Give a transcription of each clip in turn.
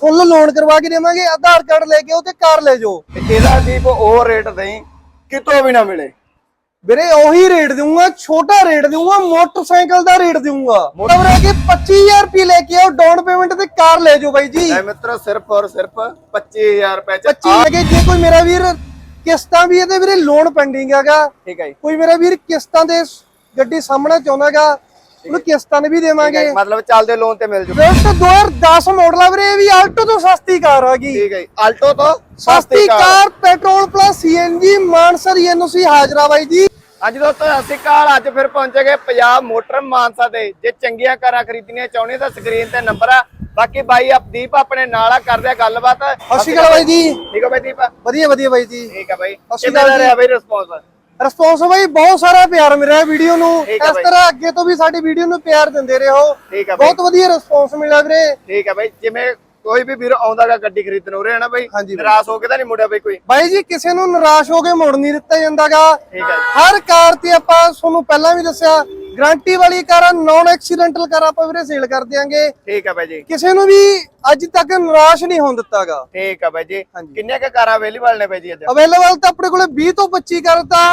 ਫੁੱਲ loan ਕਰਵਾ ਕੇ ਦੇਵਾਂਗੇ ਆਧਾਰ card ਲੈ ਕੇ ਉਹ ਤੇ ਕਾਰ ਲੈ ਜਾਓ। ਤੇ ਇਹਦਾ ਦੀਪ ਉਹ ਰੇਟ ਨਹੀਂ ਕਿਤੋਂ ਵੀ ਨਾ ਮਿਲੇ। ਵੀਰੇ ਉਹੀ ਰੇਟ ਦਊਂਗਾ ਛੋਟਾ ਰੇਟ ਦਊਂਗਾ ਮੋਟਰਸਾਈਕਲ ਦਾ ਰੇਟ ਦਊਂਗਾ। ਮਤਲਬ ਹੈ ਕਿ 25000 ਰੁਪਏ ਲੈ ਕੇ ਆਓ ਡਾਊਨ ਪੇਮੈਂਟ ਤੇ ਕਾਰ ਲੈ ਜਾਓ ਬਾਈ ਜੀ। ਲੈ ਮਿੱਤਰੋ ਸਿਰਫ ਔਰ ਸਿਰਫ 25000 ਰੁਪਏ ਚ 25 ਲੈ ਕੇ ਜੇ ਕੋਈ ਮੇਰਾ ਵੀਰ ਕਿਸ਼ਤਾਂ ਵੀ ਇਹਦੇ ਵੀਰੇ ਲੋਨ ਪੈਂਡਿੰਗ ਹੈਗਾ। ਠੀਕ ਹੈ ਜੀ। ਕੋਈ ਮੇਰਾ ਵੀਰ ਕਿਸ਼ਤਾਂ ਦੇ ਗੱਡੀ ਸਾਹਮਣਾ ਚਾਹੁੰਦਾਗਾ ਉਹਨੂੰ ਕਿਸ਼ਤਾਂ ਦੇ ਵੀ ਦੇਵਾਂਗੇ। ਮਤਲਬ ਚੱਲਦੇ ਲੋਨ ਤੇ ਮਿਲ ਜੂ। ਵੇਸਟ 2010 ਮਾਡਲ ਆ ਵੀਰੇ ਇਹ ਵੀ ਆਲਟੋ ਤੋਂ ਸਸਤੀ ਕਾਰ ਆ ਗਈ। ਠੀਕ ਹੈ ਜੀ, ਆਲਟੋ ਤੋਂ ਸਸਤੀ car. Petrol plus CNG Mansar NOC ਹਾਜ਼ਰਾ ਬਾਈ ਜੀ। ਅੱਜ ਦੋਸਤੋ ਸਤਿ ਸ਼੍ਰੀ ਅਕਾਲ। ਅੱਜ ਫਿਰ ਪਹੁੰਚੇ ਗਏ ਪੰਜਾਬ ਮੋਟਰ ਮਾਨਸਾ ਤੇ ਜੇ ਚੰਗੀਆਂ ਕਾਰਾਂ ਖਰੀਦਣੀਆਂ ਚਾਹੁੰਦੇ ਤਾਂ ਸਕਰੀਨ ਤੇ ਨੰਬਰ ਆ। ਬਾਕੀ ਬਾਈ ਆਪਦੀਪ ਆਪਣੇ ਨਾਲ ਆ ਕਰਦੇ ਆ ਗੱਲਬਾਤ। ਸਤਿ ਸ਼੍ਰੀ ਅਕਾਲ ਬਾਈ ਜੀ। ਠੀਕ ਹੈ ਬਾਈ ਦੀਪ? ਵਧੀਆ ਵਧੀਆ ਬਾਈ ਜੀ। ਠੀਕ ਹੈ ਬਾਈ। ਦਾ ਜੀ। ਰਿਹਾ ਬਾਈ ਰਿਸਪੌਂਸ ਰਿਸਪੌਂਸ ਬਾਈ ਬਹੁਤ ਸਾਰਾ ਪਿਆਰ ਮਿਲਿਆ ਵੀਡੀਓ ਨੂੰ। ਠੀਕ ਹੈ ਇਸ ਬਾਈ। ਤਰ੍ਹਾਂ ਅੱਗੇ ਤੋਂ ਵੀ ਸਾਡੀ ਵੀਡੀਓ ਨੂੰ ਪਿਆਰ ਦਿੰਦੇ ਰਹੋ। ਠੀਕ ਹੈ ਬਾਈ। ਬਹੁਤ ਵਧੀਆ ਰਿਸਪੌਂਸ ਮਿਲਿਆ ਵੀਰੇ। ਠੀਕ ਹੈ ਬਾਈ ਜਿਵੇਂ ਕੋਈ ਵੀ ਵੀਰ ਆਉਂਦਾਗਾ ਗੱਡੀ ਖਰੀਦਣ ਉਰੇ ਹੈ ਨਾ ਬਾਈ। ਨਿਰਾਸ਼ ਹੋ ਕੇ ਤਾਂ ਨਹੀਂ ਮੁੜਿਆ ਬਾਈ ਕੋਈ। ਬਾਈ ਜੀ ਕਿਸੇ ਨੂੰ ਨਿਰਾਸ਼ ਹੋ ਕੇ ਮੁੜ ਨਹੀਂ ਦਿੱਤਾ ਜਾਂਦਾਗਾ ਹਰ ਕਾਰ ਤੇ ਆਪਾਂ ਤੁਹਾਨੂੰ ਪਹਿਲਾਂ ਵੀ ਦੱਸਿਆ ਗਾਰੰਟੀ ਵਾਲੀ ਕਾਰਾਂ ਨਾਨ ਐਕਸੀਡੈਂਟਲ ਕਾਰ ਆਪਾਂ ਵੀਰੇ ਸੇਲ ਕਰ ਦਿਆਂਗੇ। ਠੀਕ ਹੈ ਬਾਈ ਜੀ। ਕਿਸੇ ਨੂੰ ਵੀ ਅੱਜ ਤੱਕ ਨਿਰਾਸ਼ ਨਹੀਂ ਹੋਣ ਦਿੱਤਾਗਾ ਠੀਕ ਹੈ ਬਾਈ ਜੀ। ਹਾਂਜੀ। ਕਿੰਨੇ ਕ ਕਾਰਾਂ ਅਵੇਲੇਬਲ ਨੇ ਬਾਈ ਜੀ ਅੱਜ? ਅਵੇਲੇਬਲ ਤਾਂ ਆਪਣੇ ਕੋਲੇ 20 ਤੋਂ 25 ਕਾਰ ਤਾਂ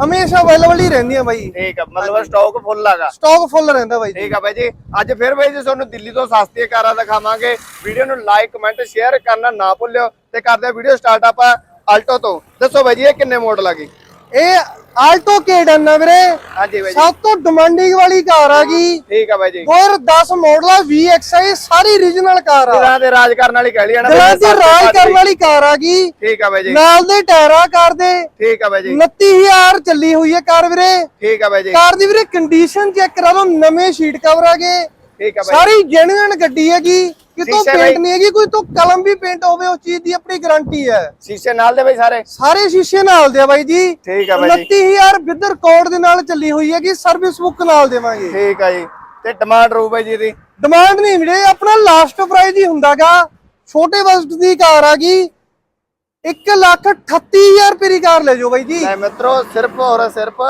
ਹਮੇਸ਼ਾ ਅਵੇਲੇਬਲ ਹੀ ਰਹਿੰਦੀਆਂ ਬਾਈ। ਠੀਕ ਹੈ ਮਤਲਬ ਸਟਾਕ ਫੁੱਲ ਹੈਗਾ। ਸਟਾਕ ਫੁੱਲ ਰਹਿੰਦਾ ਬਾਈ ਠੀਕ ਆ ਬਾਈ ਜੀ ਅੱਜ ਫਿਰ ਬਾਈ ਜੀ ਤੁਹਾਨੂੰ ਦਿੱਲੀ ਤੋਂ ਸਸਤੀਆਂ ਕਾਰਾਂ ਦਿਖਾਵਾਂਗੇ। ਵੀਡੀਓ ਨੂੰ ਲਾਈਕ ਕਮੈਂਟ ਸ਼ੇਅਰ ਕਰਨਾ ਨਾ ਭੁੱਲਿਓ ਤੇ ਕਰਦੇ ਆ ਵੀਡੀਓ ਸਟਾਰਟ ਆਪਾਂ ਆਲਟੋ ਤੋਂ। ਦੱਸੋ ਬਾਈ ਜੀ ਇਹ ਕਿੰਨੇ ਮਾਡਲ ਆ ਗਈ ਇਹ ਆਲਟੋ ਕੇਡਨ ਆ ਵੀਰੇ। ਹਾਂਜੀ ਬਾਈ ਜੀ। ਸਭ ਤੋਂ ਡਿਮਾਂਡਿੰਗ ਵਾਲੀ ਕਾਰ ਆ ਗਈ ਠੀਕ ਆ ਬਾਈ ਜੀ। 2010 ਮਾਡਲ ਆ VXI ਸਾਰੀ ਰੀਜਨਲ ਕਾਰ ਆ। ਦਿਲਾਂ ਦੇ ਰਾਜ ਕਰਨ ਵਾਲੀ ਕਹਿ ਲਈ ਆ ਨਾ ਦਿਲਾਂ ਰਾਜ ਕਰਨ ਵਾਲੀ ਕਾਰ ਆ ਗਈ ਠੀਕ ਆ ਬਾਈ ਜੀ। ਨਾਲ ਦੇ ਟਾਇਰਾਂ ਕਾਰ ਦੇ। ਠੀਕ ਆ ਬਾਈ ਜੀ। 29000 ਚੱਲੀ ਹੋਈ ਹੈ ਕਾਰ ਵੀਰੇ। ਠੀਕ ਆ ਬਾਈ ਜੀ। ਕਾਰ ਦੀ ਵੀਰੇ ਕੰਡੀਸ਼ਨ ਚੈੱਕ ਕਰਾ ਲਓ ਨਵੇਂ ਸ਼ੀਟ ਕਵਰ ਹੈਗੇ ਠੀਕ ਆ ਬਾਈ। ਸਾਰੀ ਜੈਨੂਇਨ ਗੱਡੀ ਹੈਗੀ ਕਿਤੋਂ ਸ਼ੀਸ਼ੇ ਪੇਂਟ ਬਾਈ। ਨਹੀਂ ਹੈਗੀ ਕੋਈ ਤੋਂ ਕਲਮ ਵੀ ਪੇਂਟ ਹੋਵੇ ਉਸ ਚੀਜ਼ ਦੀ ਆਪਣੀ ਗਾਰੰਟੀ ਹੈ। ਸ਼ੀਸ਼ੇ ਨਾਲ ਦੇ ਬਾਈ ਸਾਰੇ? ਸਾਰੇ ਸ਼ੀਸ਼ੇ ਨਾਲ ਦੇ ਆ ਬਾਈ ਜੀ। ਠੀਕ ਆ ਬਾਈ ਜੀ। 29000 ਵਿਦ ਰਿਕਾਰਡ ਦੇ ਨਾਲ ਚੱਲੀ ਹੋਈ ਹੈਗੀ ਸਰਵਿਸ ਬੁੱਕ ਨਾਲ ਦੇਵਾਂਗੇ। ਠੀਕ ਆ ਜੀ। ਤੇ ਡਿਮਾਂਡ ਰੂ ਬਾਈ ਜੀ ਦੀ ਡਿਮਾਂਡ ਨਹੀਂ ਵੀਰੇ ਆਪਣਾ ਲਾਸਟ ਪ੍ਰਾਈਸ ਹੀ ਹੁੰਦਾਗਾ। ਛੋਟੇ ਬਜਟ ਦੀ ਕਾਰ ਆ ਗਈ। 1 ਲੱਖ 38000 ਰੁਪਏ ਦੀ ਕਾਰ ਲੈ ਜਾਓ ਬਾਈ ਜੀ। ਲੈ ਮਿੱਤਰੋ ਸਿਰਫ ਔਰ ਸਿਰਫ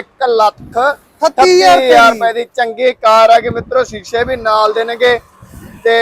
1 ਲੱਖ 38000 ਰੁਪਏ ਦੀ ਚੰਗੀ ਕਾਰ ਆ ਕਿ ਮਿੱਤਰੋ ਸ਼ੀਸ਼ੇ ਵੀ ਨਾਲ ਦੇਣਗੇ ਤੇ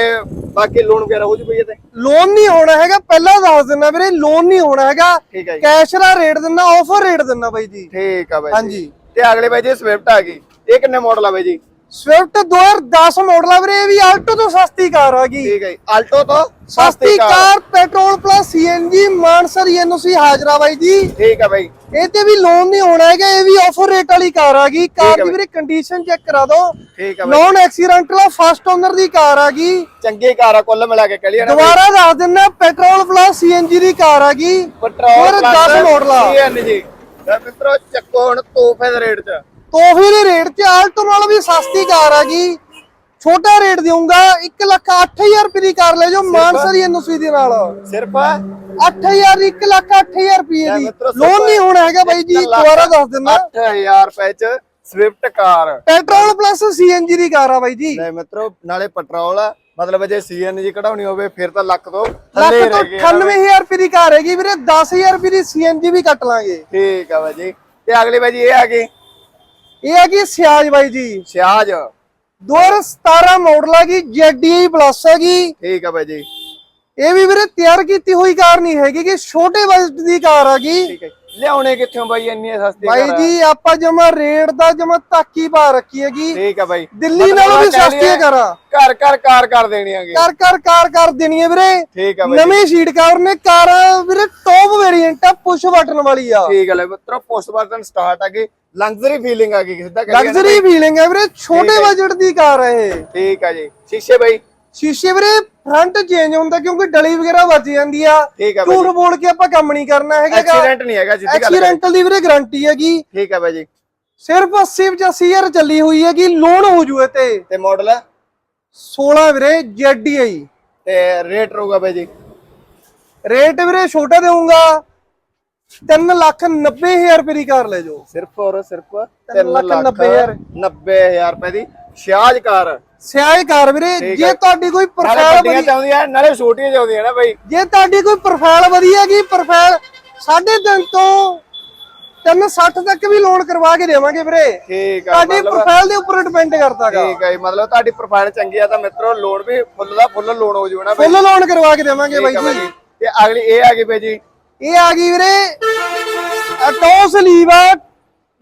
ਬਾਕੀ ਲੋਨ ਵਗੈਰਾ ਹੋ ਜੂ ਬਈ ਤੇ ਲੋਨ ਨਹੀਂ ਹੋਣਾ ਹੈਗਾ ਪਹਿਲਾਂ ਦੱਸ ਦਿੰਦਾ ਵੀਰੇ ਲੋਨ ਨਹੀਂ ਹੋਣਾ ਹੈਗਾ। ਕੈਸ਼ ਦਾ ਰੇਟ ਦਿੰਦਾ ਆਫਰ ਰੇਟ ਦਿੰਦਾ ਬਾਈ ਜੀ। ਠੀਕ ਆ ਬਾਈ ਜੀ। ਹਾਂਜੀ। ਤੇ ਅਗਲੇ ਬਾਈ ਜੀ ਸਵਿਫਟ ਆ ਗਈ। ਇਹ ਕਿੰਨੇ ਮਾਡਲ ਆ ਬਾਈ ਜੀ? ਸਵਿਫਟ 2010 ਮਾਡਲ ਆ ਵੀਰੇ ਇਹ ਵੀ ਆਲਟੋ ਤੋਂ ਸਸਤੀ ਕਾਰ ਆ ਗਈ। ਠੀਕ ਹੈ ਜੀ ਆਲਟੋ ਤੋਂ ਸਸਤੀ car. Petrol plus CNG Mansar NOC ਹਾਜ਼ਰਾ ਬਾਈ ਜੀ। ਠੀਕ ਆ ਬਾਈ। ਇਹ ਤੇ ਵੀ ਲੋਨ ਨਹੀਂ ਹੋਣਾ ਹੈਗਾ ਇਹ ਵੀ ਆਫਰ ਰੇਟ ਵਾਲੀ ਕਾਰ ਆ ਗਈ। ਕਾਰ ਹੈ ਦੀ। ਵੀਰੇ ਕੰਡੀਸ਼ਨ ਚੈੱਕ ਕਰਾ ਦਿਓ। ਠੀਕ ਆ ਬਾਈ। ਨੌਨ ਐਕਸੀਡੈਂਟਲ ਫਸਟ ਓਨਰ ਦੀ ਕਾਰ ਆ ਗਈ। ਚੰਗੀ ਕਾਰ ਆ ਕੁੱਲ ਮਿਲਾ ਕੇ ਕਲੀਅਰ ਦੁਬਾਰਾ ਦੱਸ ਦਿੰਨਾ ਪੈਟਰੋਲ ਪਲੱਸ ਸੀਐਨਜੀ ਦੀ ਕਾਰ ਆ ਗਈ। ਪੈਟਰੋਲ 10 ਮਾਡਲ ਆ। ਸੀਐਨਜੀ ਮਿੱਤਰੋ ਚੱਕੋ ਹੁਣ ਤੋਹਫੇ ਦੇ ਰੇਟ 'ਚ। ਤੋਹਫੇ ਦੇ ਰੇਟ 'ਚ ਆਲਟੋ ਨਾਲ ਵੀ ਸਸਤੀ ਕਾਰ ਆ ਗਈ ਛੋਟਾ ਰੇਟ ਦੇਊਂਗਾ 1 ਲੱਖ 8000 ਰੁਪਏ ਦੀ ਕਾਰ ਲੈ ਜਾਓ ਮਾਨਸਰ ਐਨਓਸੀ ਦੇ ਨਾਲ। ਸਿਰਫ? 8000 1 ਲੱਖ 8000 ਰੁਪਏ ਦੀ। ਲੋਨ ਨਹੀਂ ਹੋਣਾ ਹੈਗਾ ਬਾਈ ਜੀ ਦੁਬਾਰਾ ਦੱਸ ਦਿੰਦਾ। 8000 ਰੁਪਏ 'ਚ Swift car. Petrol plus CNG ਦੀ ਕਾਰ ਆ ਬਾਈ ਜੀ। ਲੈ ਮਿੱਤਰੋ ਨਾਲੇ ਪੈਟਰੋਲ ਆ। ਮਤਲਬ ਜੇ ਸੀਐਨਜੀ ਕਢਾਉਣੀ ਹੋਵੇ ਫਿਰ ਤਾਂ ਲੱਖ ਤੋਂ ਥੱਲੇ ਲੱਖ ਤੋਂ ਰਹਿ ਗਏ ਆ ਨਾ ਬਈ। 98000 ਰੁਪਏ ਦੀ ਕਾਰ ਹੈਗੀ ਵੀਰੇ 10000 ਰੁਪਏ ਦੀ ਸੀਐਨਜੀ ਵੀ ਕੱਟ ਲਾਂਗੇ। ਠੀਕ ਆ ਬਾਜੀ ਤੇ ਅਗਲੀ ਬਾਜੀ ਇਹ ਆ ਗਈ। ਇਹ ਹੈਗੀ ਸਿਆਜ ਬਾਈ ਜੀ। ਸਿਆਜ। 2017 ਮਾਡਲ ਹੈਗੀ ZDI ਪਲੱਸ ਹੈਗੀ ਠੀਕ ਆ ਬਾਜੀ ਇਹ ਵੀ ਵੀਰੇ ਤਿਆਰ ਕੀਤੀ ਹੋਈ ਕਾਰ ਨਹੀਂ ਹੈਗੀ ਕਿ ਛੋਟੇ ਬਜਟ ਦੀ ਕਾਰ ਹੈਗੀ ਠੀਕ ਹੈ ਲਿਆਉਣੇ ਕਿੱਥੋਂ ਬਾਈ ਇੰਨੀ ਸਸਤੀ ਬਾਈ ਕਾਰ? ਜੀ ਆਪਾਂ ਜਮਾ ਰੇਟ ਦਾ ਜਮਾ ਤਾਕੀ ਪਾ ਰੱਖੀ ਹੈਗੀ। ਠੀਕ ਆ ਬਾਈ। ਦਿੱਲੀ ਨਾਲੋਂ ਵੀ ਸਸਤੀ ਕਰਾਂ ਘਰ। ਘਰ ਕਾਰ ਕਰ ਦੇਣੀ ਆਗੇ ਕਰ ਕਰ ਕਾਰ ਕਰ ਦੇਣੀ ਹੈ ਵੀਰੇ। ਠੀਕ ਆ ਬਾਈ ਨਵੀਂ ਸ਼ੀਟ ਕਵਰ ਨੇ ਕਾਰ ਵੀਰੇ ਟੌਪ ਵੇਰੀਐਂਟ ਆ ਪੁਸ਼ ਬਟਨ ਵਾਲੀ ਆ। ਠੀਕ ਲੈ ਮਿੱਤਰੋ ਪੋਸਟ ਬਟਨ ਸਟਾਰਟ ਆ ਗਈ। ਲਗਜ਼ਰੀ ਫੀਲਿੰਗ ਆ ਗਈ ਸਿੱਧਾ ਨਾ ਲਗਜ਼ਰੀ ਫੀਲਿੰਗ ਹੈ ਵੀਰੇ ਛੋਟੇ ਬਜਟ ਦੀ ਕਾਰ ਹੈ ਇਹ। ਠੀਕ ਆ ਜੀ। ਸ਼ੀਸ਼ੇ ਬਾਈ। ਸ਼ੀਸ਼ੇ ਵੀਰੇ ਫਰੰਟ ਚੇਂਜ ਹੁੰਦਾ ਕਿਉਂਕਿ ਡਲੀ ਵਗੈਰਾ ਵੱਜ ਜਾਂਦੀ ਆ। ਠੀਕ ਆ ਬਾਈ ਝੂਠ ਬੋਲ ਕੇ ਆਪਾਂ ਕੰਮ ਨਹੀਂ ਕਰਨਾ ਹੈਗਾ। ਐਕਸੀਡੈਂਟ ਨਹੀਂ ਹੈਗਾ ਸਿੱਧੀ ਗੱਲ। ਐਕਸੀਡੈਂਟਲ ਦੀ ਵੀਰੇ ਗਾਰੰਟੀ ਹੈਗੀ। ਠੀਕ ਆ ਬਾਈ ਸਿਰਫ 80 85000 ਚੱਲੀ ਹੋਈ ਹੈਗੀ ਲੋਨ ਹੋ ਜੂ ਇਹ ਤੇ ਤੇ ਮਾਡਲ 16 ਵੀਰੇ ZDI ਤੇ ਰੇਟ ਰਹੂਗਾ ਬਾਈ ਜੀ ਰੇਟ ਵੀਰੇ ਛੋਟਾ ਦੇਵਾਂਗਾ 3 ਲੱਖ 90000 ਰੁਪਏ ਦੀ ਕਾਰ ਲੈ ਜਾਓ। ਸਿਰਫ ਔਰ ਸਿਰਫ ਤਿੰਨ 3 ਲੱਖ ਲੱਖ ਨੱਬੇ ਹਜ਼ਾਰ। 90000 ਰੁਪਏ ਦੀ। ਸਿਆਜ ਕਾਰ ਸਿਆਹੀ ਕਾਰ ਵੀਰੇ ਜੇ। ਤੁਹਾਡੀ ਕੋਈ ਪ੍ਰੋਫਾਈਲ ਵਧੀਆ ਚਾਹੁੰਦੀਆਂ ਨਾਲੇ ਛੋਟੀਆਂ ਚਾਹੁੰਦੀਆਂ ਨਾ ਬਾਈ। ਜੇ ਤੁਹਾਡੀ ਕੋਈ ਪ੍ਰੋਫਾਈਲ ਵਧੀਆ ਹੈਗੀ ਪ੍ਰੋਫਾਈਲ 3.5 ਤੋਂ 360 ਤੱਕ ਵੀ ਲੋਨ ਕਰਵਾ ਕੇ ਦੇਵਾਂਗੇ ਵੀਰੇ। ਠੀਕ ਆ ਤੁਹਾਡੀ ਪ੍ਰੋਫਾਈਲ ਦੇ ਉੱਪਰ ਡਿਪੈਂਡ ਕਰਦਾਗਾ। ਠੀਕ ਹੈ ਜੀ ਮਤਲਬ ਤੁਹਾਡੀ ਪ੍ਰੋਫਾਈਲ ਚੰਗੀ ਆ ਤਾਂ ਮਿੱਤਰੋ ਲੋਨ ਵੀ ਫੁੱਲ ਦਾ ਫੁੱਲ ਲੋਨ ਹੋ ਜੂਗਾ ਨਾ ਬਾਈ। ਫੁੱਲ ਲੋਨ ਕਰਵਾ ਕੇ ਦੇਵਾਂਗੇ ਬਾਈ ਆ ਜੀ। ਜੀ ਤੇ ਅਗਲੀ ਇਹ ਆ ਗਈ ਬਾਈ ਜੀ। ਇਹ ਆ ਗਈ ਵੀਰੇ ਟੌਸ ਲੀਵ ਆ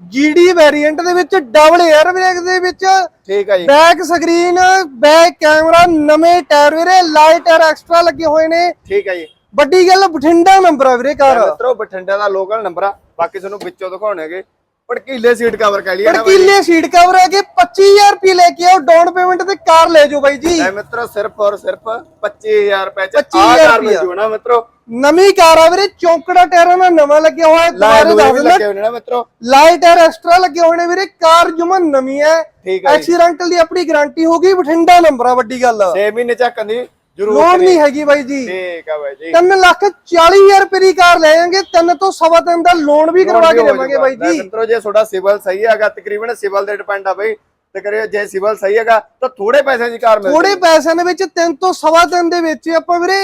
ਜੀਡੀ ਵੇਰੀਐਂਟ ਦੇ ਵਿੱਚ ਡਬਲ 에ਅਰ ਬ੍ਰੇਕ ਦੇ ਵਿੱਚ ਠੀਕ ਆ ਜੀ। ਬੈਕ ਸਕਰੀਨ ਬੈਕ ਕੈਮਰਾ ਨਵੇਂ ਟਾਇਰ ਵੀਰੇ ਲਾਈਟ ਟਾਇਰ ਐਕਸਟਰਾ ਲੱਗੇ ਹੋਏ ਨੇ। ਠੀਕ ਆ ਜੀ। ਵੱਡੀ ਗੱਲ ਬਠਿੰਡਾ ਨੰਬਰ ਆ ਵੀਰੇ ਕਾਰ। ਮਿੱਤਰੋ ਬਠਿੰਡਾ ਦਾ ਲੋਕਲ ਨੰਬਰ ਆ। ਬਾਕੀ ਤੁਹਾਨੂੰ ਵਿੱਚੋਂ ਦਿਖਾਉਣਗੇ ਭੜਕੀਲੇ ਸੀਟ ਕਵਰ ਕਹਿ ਲਈਏ ਨਾ ਬਾਈ। ਪੜਕੀਲੇ ਸੀਟ ਕਵਰ ਹੈਗੇ 25000 ਰੁਪਏ ਲੈ ਕੇ ਆਓ ਡਾਊਨ ਪੇਮੈਂਟ ਤੇ ਕਾਰ ਲੈ ਜਾਓ ਬਾਈ ਜੀ। ਲੈ ਮਿੱਤਰੋ ਸਿਰਫ ਔਰ ਸਿਰਫ 25000 ਰੁਪਏ ਚ 25,000 ਆਹ ਕਾਰ ਰੁਪਇਆ। ਮਿਲ ਨਾ ਮਿੱਤਰੋ। ਨਵੀਂ ਕਾਰ ਆ ਵੀਰੇ ਚੌਂਕੜਾ ਟਾਇਰਾਂ ਦਾ ਨਵਾਂ ਲੱਗਿਆ ਹੋਇਆ ਲਾਈਟ ਦੁਬਾਰੇ ਵੀ ਦੱਸ ਲੱਗੇ ਹੋਏ ਨੇ ਨਾ ਮਿੱਤਰੋ। ਲਾਈਟ ਟਾਇਰ ਐਕਸਟਰਾ ਲੱਗੇ ਹੋਏ ਨੇ ਵੀਰੇ ਕਾਰ ਜਮਾ ਨਵੀਂ ਹੈ। ਠੀਕ ਆ ਜੀ। ਐਕਸੀਡੈਂਟਲ ਦੀ ਆਪਣੀ ਗਾਰੰਟੀ ਹੋਗੀ ਬਠਿੰਡਾ ਨੰਬਰ ਆ ਵੱਡੀ ਗੱਲ। 6 ਮਹੀਨੇ ਚੱਕਣ ਦੀ ਲੋਨ ਨਹੀਂ ਹੈਗੀ ਬਾਈ ਜੀ। ਠੀਕ ਆ ਬਾਈ ਜੀ। 3 ਲੱਖ 40000 ਰੁਪਏ ਦੀ ਕਾਰ ਲੈ ਜਾਾਂਗੇ ਤਿੰਨ ਤੋਂ ਸਵਾ ਤਿੰਨ ਦਾ ਲੋਨ ਵੀ ਕਰਵਾ ਕੇ ਦੇਵਾਂਗੇ ਬਾਈ ਜੀ। ਮਿੱਤਰੋ ਜੇ ਤੁਹਾਡਾ ਸਿਵਲ ਸਹੀ ਹੈਗਾ ਤਕਰੀਬਨ ਸਿਵਲ ਦੇ ਡਿਪੈਂਡ ਆ ਬਈ। ਤੇ ਕਰਿਓ ਜੇ ਸਿਵਲ ਸਹੀ ਹੈਗਾ ਤਾਂ ਥੋੜੇ ਪੈਸਿਆਂ ਦੀ ਕਾਰ ਮਿਲ ਥੋੜੇ ਪੈਸਿਆਂ ਦੇ ਵਿੱਚ ਤਿੰਨ ਤੋਂ ਸਵਾ ਤਿੰਨ ਦੇ ਵਿੱਚ ਆਪਾਂ ਵੀਰੇ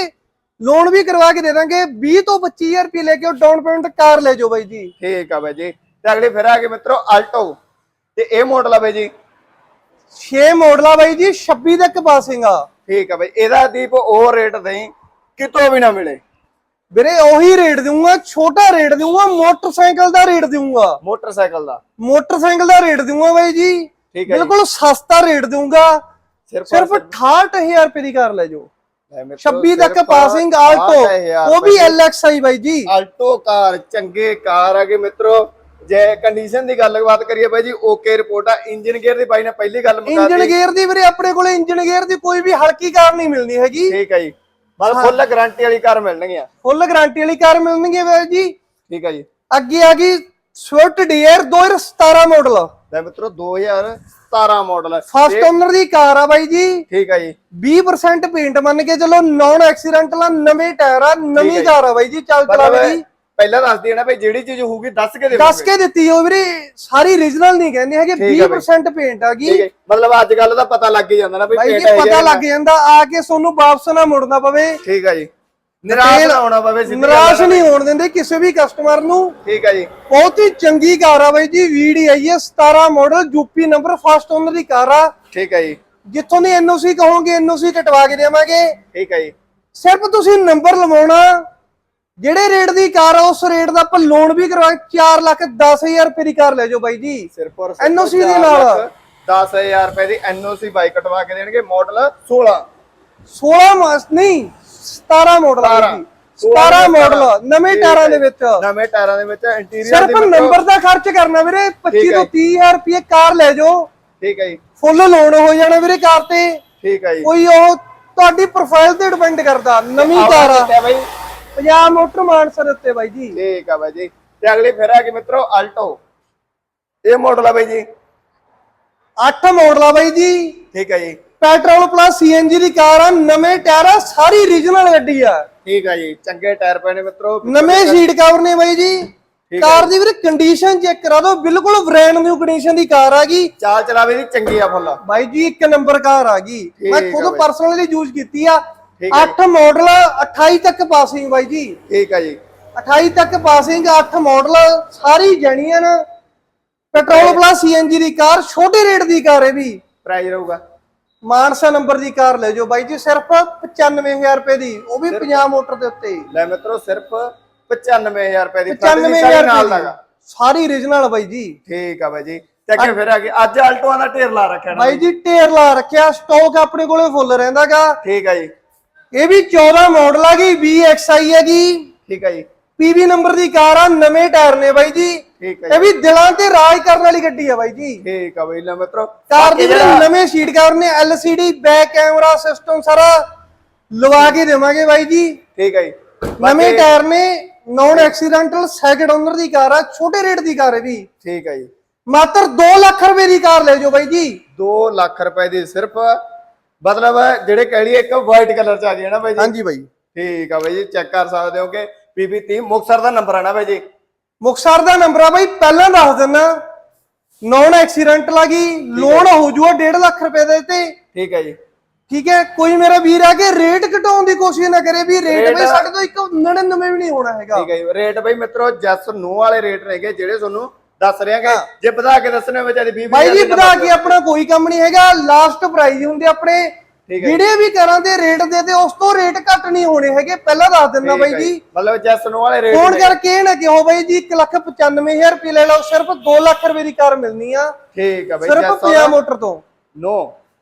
ਲੋਨ ਵੀ ਕਰਵਾ ਕੇ ਦੇ ਦਾਂਗੇ। 20 ਤੋਂ 25000 ਰੁਪਏ ਲੈ ਕੇ ਡਾਊਨ ਪੇਮੈਂਟ ਕਾਰ ਲੈ ਜਾਓ ਬਾਈ ਜੀ। ਠੀਕ ਆ ਬਾਈ ਜੀ। ਤੇ ਅਗਲੀ ਫਿਰ ਆ ਗਈ ਮਿੱਤਰੋ ਆਲਟੋ ਤੇ ਇਹ ਮਾਡਲ ਆ ਬਾਈ ਜੀ। 6 ਮਾਡਲ ਆ ਬਾਈ ਜੀ 26 ਤੱਕ ਪਾਸਿੰਗ ਆ। ਠੀਕ ਆ ਬਾਈ ਇਹਦਾ ਦੀਪ ਉਹ ਰੇਟ ਨਹੀਂ ਕਿਤੋਂ ਵੀ ਨਾ ਮਿਲੇ। ਵੀਰੇ ਉਹੀ ਰੇਟ ਦਊਂਗਾ ਛੋਟਾ ਰੇਟ ਦਊਂਗਾ ਮੋਟਰਸਾਈਕਲ ਦਾ ਰੇਟ ਦਊਂਗਾ। ਮੋਟਰਸਾਈਕਲ ਦਾ। ਮੋਟਰਸਾਈਕਲ ਦਾ ਰੇਟ ਦਊਂਗਾ ਬਾਈ ਜੀ। ਠੀਕ ਹੈ। ਬਿਲਕੁਲ ਸਸਤਾ ਰੇਟ ਦਊਂਗਾ। ਸਿਰਫ ਸਿਰਫ 68000 ਰੁਪਏ ਦੀ ਕਾਰ ਲੈ ਜਾਓ। ਲੈ ਮਿੱਤਰੋ, 26 ਤੱਕ ਪਾਸਿੰਗ ਆਲਟੋ 68,000 ਉਹ ਵੀ LXI ਬਾਈ ਜੀ। ਆਲਟੋ ਕਾਰ ਚੰਗੇ ਕਾਰ ਆ ਗਏ ਮਿੱਤਰੋ। ਜੇ ਕੰਡੀਸ਼ਨ ਦੀ ਗੱਲਬਾਤ ਕਰੀਏ ਬਾਈ ਜੀ ਓਕੇ ਰਿਪੋਰਟ ਆ। ਇੰਜਨ ਗੇਅਰ ਦੀ ਬਾਈ ਨੇ ਪਹਿਲੀ ਗੱਲ ਮੁਕਾ ਇੰਜਨ ਗੇਅਰ ਦੀ ਵੀਰੇ ਆਪਣੇ ਕੋਲੇ ਇੰਜਨ ਗੇਅਰ ਦੀ ਕੋਈ ਵੀ ਹਲਕੀ ਕਾਰ ਨਹੀਂ ਮਿਲਣੀ ਹੈਗੀ। ਠੀਕ ਹੈ ਜੀ। ਮਤਲਬ ਫੁੱਲ ਗਾਰੰਟੀ ਵਾਲੀ ਕਾਰ ਮਿਲਣਗੀਆਂ। ਫੁੱਲ ਗਾਰੰਟੀ ਵਾਲੀ ਕਾਰ ਮਿਲਣਗੀ ਬਾਈ ਜੀ। ਠੀਕ ਹੈ ਜੀ। ਅੱਗੇ ਆ ਗਈ ਸਵਿਫਟ ਡੀਅਰ 2017 ਮਾਡਲ ਲੈ ਮਿੱਤਰੋ 2017 ਮਾਡਲ ਫਸਟ ਓਨਰ ਦੀ ਕਾਰ ਆ ਬਾਈ ਜੀ। ਠੀਕ ਹੈ ਜੀ। 20% ਪੇਂਟ ਮੰਨ ਕੇ ਚਲੋ ਨਾਨ ਐਕਸੀਡੈਂਟਲ ਆ ਨਵੇਂ ਟਾਇਰ ਆ ਨਵੀਂ ਕਾਰ ਆ ਬਾਈ ਜੀ ਚੱਲ ਚਲਾਵੇ ਦੀ ਪਹਿਲਾਂ ਦੱਸਦੀ ਹੈ ਨਾ ਭਾਈ ਜਿਹੜੀ ਚੀਜ਼ ਹੋਊਗੀ ਦੱਸ ਕੇ ਦੇਵਾਂਗੇ। ਦੱਸ ਕੇ ਦਿੱਤੀ ਉਹ ਵੀਰੇ ਸਾਰੀ ਰੀਜਨਲ ਨਹੀਂ ਕਹਿੰਦੇ ਹੈਗੇ ਠੀਕ ਆ ਬਾਈ। 20% ਪੇਂਟ ਆ ਗਈ। ਹੈ ਮਤਲਬ ਅੱਜ ਕੱਲ ਦਾ ਪਤਾ ਲੱਗ ਹੀ ਜਾਂਦਾ ਨਾ ਭਾਈ ਪੇਟ ਹੈਗਾ ਪਤਾ ਲੱਗ ਜਾਂਦਾ ਆ ਕੇ ਤੁਹਾਨੂੰ ਵਾਪਸ ਨਾ ਮੁੜਨਾ ਪਵੇ। ਠੀਕ ਹੈ ਜੀ। ਨਿਰਾਸ਼ ਨਾ ਹੋਣਾ ਪਵੇ ਸਿੱਧੀ ਨਿਰਾਸ਼ ਆ। ਨਹੀਂ ਹੋਣ ਦਿੰਦੇ ਕਿਸੇ ਵੀ ਕਸਟਮਰ ਨੂੰ। ਠੀਕ ਹੈ ਜੀ। ਬਹੁਤ ਹੀ ਚੰਗੀ ਕਾਰ ਆ ਬਾਈ ਜੀ ਵੀਡੀ ਆਈ ਹੈ 17 model UP number first owner ਦੀ ਕਾਰ ਆ। ਠੀਕ ਹੈ ਜੀ। ਜਿੱਥੋਂ ਦੀ ਐਨਓਸੀ ਕਹੋਗੇ ਐਨਓਸੀ ਕਟਵਾ ਕੇ ਦੇਵਾਂਗੇ। ਠੀਕ ਹੈ ਜੀ। ਸਿਰਫ ਤੁਸੀਂ ਨੰਬਰ ਲਵਾਉਣਾ। ਜਿਹੜੇ ਰੇਟ ਦੀ ਕਾਰ ਆ ਉਸ ਰੇਟ ਦਾ ਆਪਾਂ ਲੋਨ ਵੀ ਕਰਵਾ 4 ਲੱਖ 10000 ਰੁਪਏ ਦੀ ਕਾਰ ਲੈ ਜਾਓ ਬਾਈ ਜੀ। ਸਿਰਫ ਔਰ NOC ਦੇ ਨਾਲ। 10000 ਰੁਪਏ ਦੀ ਐਨਓਸੀ ਬਾਈ ਕਟਵਾ ਕੇ ਦੇਣਗੇ ਮਾਡਲ 16 16 ਮਾਸ ਨਹੀਂ 17 ਮਾਡਲ ਆ ਜੀ। 17 ਮਾਡਲ ਨਵੇਂ ਟਾਇਰਾਂ ਦੇ ਵਿੱਚ। ਨਵੇਂ ਟਾਇਰਾਂ ਦੇ ਵਿੱਚ ਇੰਟੀਰੀਅਰ ਸਿਰਫ ਨੰਬਰ ਦਾ ਖਰਚ ਕਰਨਾ ਵੀਰੇ 25 ਠੀਕ ਹੈ। ਤੋਂ 30000 ਰੁਪਏ ਕਾਰ ਲੈ ਜਾਓ। ਠੀਕ ਹੈ ਜੀ। ਫੁੱਲ ਲੋਨ ਹੋ ਜਾਣਾ ਵੀਰੇ ਕਾਰ ਤੇ। ਠੀਕ ਹੈ ਜੀ। ਕੋਈ ਉਹ ਤੁਹਾਡੀ ਪ੍ਰੋਫਾਈਲ ਤੇ ਡਿਪੈਂਡ ਕਰਦਾ ਨਵੀਂ ਕਾਰ ਆ। ਪੰਜਾਬ ਮੋਟਰ ਮਾਨਸਰ ਉੱਤੇ ਬਾਈ ਜੀ। ਠੀਕ ਆ ਬਾਈ ਜੀ। ਤੇ ਅਗਲੀ ਫਿਰ ਆ ਗਈ ਮਿੱਤਰੋ ਆਲਟੋ ਇਹ ਮਾਡਲ ਆ ਬਾਈ ਜੀ। 8 ਮਾਡਲ ਆ ਬਾਈ ਜੀ। ਠੀਕ ਹੈ ਜੀ। ਪੈਟਰੋਲ ਪਲੱਸ ਸੀਐਨਜੀ ਦੀ ਕਾਰ ਆ ਨਵੇਂ ਟਾਇਰ ਆ ਸਾਰੀ ਰੀਜਨਲ ਗੱਡੀ ਆ। ਠੀਕ ਆ ਜੀ ਚੰਗੇ ਟਾਇਰ ਪਏ ਨੇ ਮਿੱਤਰੋ। ਨਵੇਂ ਸੀਟ ਕਵਰ ਨੇ ਬਾਈ ਜੀ। ਕਾਰ ਦੀ ਵੀਰੇ ਕੰਡੀਸ਼ਨ ਚੈੱਕ ਕਰਾ ਦਿਓ ਬਿਲਕੁਲ ਬ੍ਰੈਂਡ ਨਿਊ ਕੰਡੀਸ਼ਨ ਦੀ ਕਾਰ ਆ ਗਈ ਚਾਲ ਚਲਾਵੇ ਦੀ ਚੰਗੀ ਆ ਫੁੱਲ। ਬਾਈ ਜੀ ਇੱਕ ਨੰਬਰ ਕਾਰ ਆ ਗਈ। ਮੈਂ ਆ ਖੁਦ। ਪਰਸਨਲੀ ਯੂਜ਼ ਕੀਤੀ ਆ। ਠੀਕ ਆ 8 ਮਾਡਲ 28 ਤੱਕ ਪਾਸਿੰਗ ਬਾਈ ਜੀ। ਠੀਕ ਆ ਜੀ। 28 ਤੱਕ ਪਾਸਿੰਗ 8 ਮਾਡਲ ਸਾਰੀ ਜਣੀਆਂ ਪੈਟਰੋਲ ਪਲੱਸ ਸੀਐਨਜੀ ਦੀ ਕਾਰ ਛੋਟੇ ਰੇਟ ਦੀ ਕਾਰ ਹੈ ਵੀ ਪ੍ਰਾਈਸ ਰਹੂਗਾ। ਮਾਨਸਾ ਨੰਬਰ ਦੀ ਕਾਰ ਲੈ ਜਾਓ ਬਾਈ ਜੀ ਸਿਰਫ 95000 ਰੁਪਏ ਦੀ। ਉਹ ਵੀ ਪੰਜਾਬ ਮੋਟਰ ਦੇ ਉੱਤੇ। ਲੈ ਮਿੱਤਰੋ ਸਿਰਫ 95000 ਰੁਪਏ ਦੀ। 95000 ਨਾਲ ਲਗਾ। ਸਾਰੀ ਰੀਜਨਲ ਬਾਈ ਜੀ। ਠੀਕ ਆ ਬਾਈ ਜੀ। ਤੇ ਅੱਗੇ ਫਿਰ ਆ ਗਈ ਅੱਜ ਆਲਟੋਆਂ ਦਾ ਢੇਰ ਲਾ ਰੱਖਿਆ ਬਾਈ ਜੀ ਢੇਰ ਲਾ ਰੱਖਿਆ। ਸਟਾਕ ਆਪਣੇ ਕੋਲੇ ਫੁੱਲ ਰਹਿੰਦਾਗਾ। ਠੀਕ ਆ ਜੀ। ਇਹ ਵੀ 14 ਮਾਡਲ ਆ ਗਈ VXI ਹੈਗੀ ਠੀਕ ਆ ਜੀ। ਪੀਵੀ ਨੰਬਰ ਦੀ ਕਾਰ ਆ ਨਵੇਂ ਟਾਇਰ ਨੇ ਬਾਈ ਜੀ। ਠੀਕ ਆ ਇਹ ਵੀ ਦਿਲਾਂ ਤੇ ਰਾਜ ਕਰਨ ਵਾਲੀ ਗੱਡੀ ਆ ਬਾਈ ਜੀ। ਠੀਕ ਆ ਬਾਈ ਲੈ ਮਿੱਤਰੋ ਕਾਰ ਦੀ ਜਿਹੜੇ ਨਵੇਂ ਸੀਟ ਕਵਰ ਨੇ LCD ਬੈਕ ਕੈਮਰਾ ਸਿਸਟਮ ਸਾਰਾ ਲਵਾ ਕੇ ਦੇਵਾਂਗੇ ਬਾਈ ਜੀ। ਠੀਕ ਜੀ। ਨਵੇਂ ਟਾਇਰ ਨੇ ਨੌਨ ਐਕਸੀਡੈਂਟਲ ਸੈਕਿੰਡ ਓਨਰ ਦੀ ਕਾਰ ਆ ਛੋਟੇ ਰੇਟ ਦੀ ਕਾਰ ਹੈ ਵੀ ਠੀਕ ਆ ਜੀ। ਮਾਤਰ 2 ਲੱਖ ਰੁਪਏ ਦੀ ਕਾਰ ਲੈ ਜਾਓ ਬਾਈ ਜੀ। 2 ਲੱਖ ਰੁਪਏ ਦੀ ਸਿਰਫ ਮਤਲਬ ਜਿਹੜੇ ਕਹਿ ਲਈਏ ਇੱਕ ਵਾਈਟ ਕਲਰ ਚ ਆ ਗਈ ਹੈ ਨਾ ਬਾਈ ਜੀ? ਹਾਂਜੀ ਬਾਈ। ਠੀਕ ਆ ਬਾਈ ਜੀ ਚੈੱਕ ਕਰ ਸਕਦੇ ਹੋ ਕਿ ਪੀਪੀ 30 ਮੁਕਸਰ ਦਾ ਨੰਬਰ ਆ ਨਾ ਬਾਈ ਜੀ? ਮੁਕਸਰ ਦਾ ਨੰਬਰ ਆ ਬਾਈ ਪਹਿਲਾਂ ਦੱਸ ਦਿੰਨਾ। ਨੌਨ ਐਕਸੀਡੈਂਟਲ ਆ ਗਈ ਲੋਨ ਹੋ ਜੂਗਾ 1.5 ਲੱਖ ਰੁਪਏ ਦੇ ਤੇ। ਠੀਕ ਹੈ ਜੀ। ਠੀਕ ਹੈ ਕੋਈ ਮੇਰਾ ਵੀਰ ਆ ਕੇ ਰੇਟ ਘਟਾਉਣ ਦੀ ਕੋਸ਼ਿਸ਼ ਨਾ ਕਰੇ ਵੀ ਰੇਟ ਬਈ ਸਾਡੇ ਤੋਂ ਇੱਕ 99 ਵੀ ਨਹੀਂ ਹੋਣਾ ਹੈਗਾ। ਠੀਕ ਹੈ ਜੀ। ਰੇਟ ਬਈ ਮਿੱਤਰੋ ਜੈਸ ਨੂੰ ਵਾਲੇ ਰੇਟ ਨੇਗੇ ਜਿਹੜੇ ਤੁਹਾਨੂੰ ਦੱਸ ਰਿਹਾਗੇ ਜੇ ਵਧਾ ਕੇ ਦੱਸਣੇ ਹੋਵੇ ਚਾਹੇ 20 ਬਾਈ ਜੀ ਵਧਾ ਕੇ ਆਪਣਾ ਕੋਈ ਕੰਮ ਨਹੀਂ ਹੈਗਾ। ਲਾਸਟ ਪ੍ਰਾਈਸ ਹੁੰਦੇ ਆਪਣੇ। ਜਿਹੜੇ ਵੀ ਕਰਾਂ ਦੇ ਰੇਟ ਦੇ ਤੇ ਉਸ ਤੋਂ ਰੇਟ ਘੱਟ ਨਹੀਂ ਹੋਣੇ ਹੈਗੇ। ਪਹਿਲਾਂ ਦੱਸ ਦਿੰਦਾ ਬਾਈ ਜੀ। ਮਤਲਬ ਜੈਸ ਨੂੰ ਵਾਲੇ ਰੇਟ ਫੋਨ ਕਰਕੇ ਇਹ ਨਾ ਕਿਹੋ ਬਾਈ ਜੀ 195000 ਰੁਪਏ ਲੈ ਲਓ। ਸਿਰਫ 2 ਲੱਖ ਰੁਪਏ ਦੀ ਕਾਰ ਮਿਲਣੀ ਆ। ਠੀਕ ਹੈ ਬਈ ਸਿਰਫ 50 ਮੋਟਰ ਤੋਂ। ਨੋ।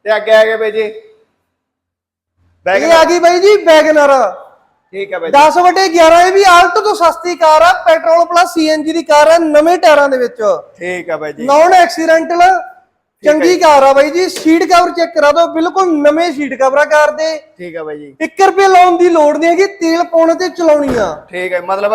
ਤੇ ਅੱਗੇ ਆ ਗਏ ਬਈ ਜੀ। ਇਹ ਆ ਗਈ ਬਾਈ ਜੀ ਵੈਗਨਰ ਠੀਕ ਹੈ ਬਈ 10 ਵਟੇ 11 ਇਹ ਵੀ ਆਲਟੋ ਤੋਂ ਸਸਤੀ ਕਾਰ ਆ ਪੈਟਰੋਲ ਪਲੱਸ ਸੀਐਨਜੀ ਦੀ ਕਾਰ ਆ ਨਵੇਂ ਟਾਇਰਾਂ ਦੇ ਵਿੱਚ। ਠੀਕ ਹੈ ਬਈ ਜੀ। ਨੌਨ ਐਕਸੀਡੈਂਟਲ ਚੰਗੀ ਕਾਰ ਆ ਬਾਈ ਜੀ ਸੀਟ ਕਵਰ ਚੈੱਕ ਕਰਾ ਦਿਓ ਬਿਲਕੁਲ ਨਵੇਂ ਸੀਟ ਕਵਰ ਕਾਰ ਦੇ। ਠੀਕ ਹੈ ਬਈ ਜੀ। 1 ਰੁਪਏ ਲਾਉਣ ਦੀ ਲੋੜ ਨਹੀਂ ਹੈਗੀ ਤੇਲ ਪਾਉਣ ਤੇ ਚਲਾਉਣੀ ਆ। ਠੀਕ ਹੈ ਮਤਲਬ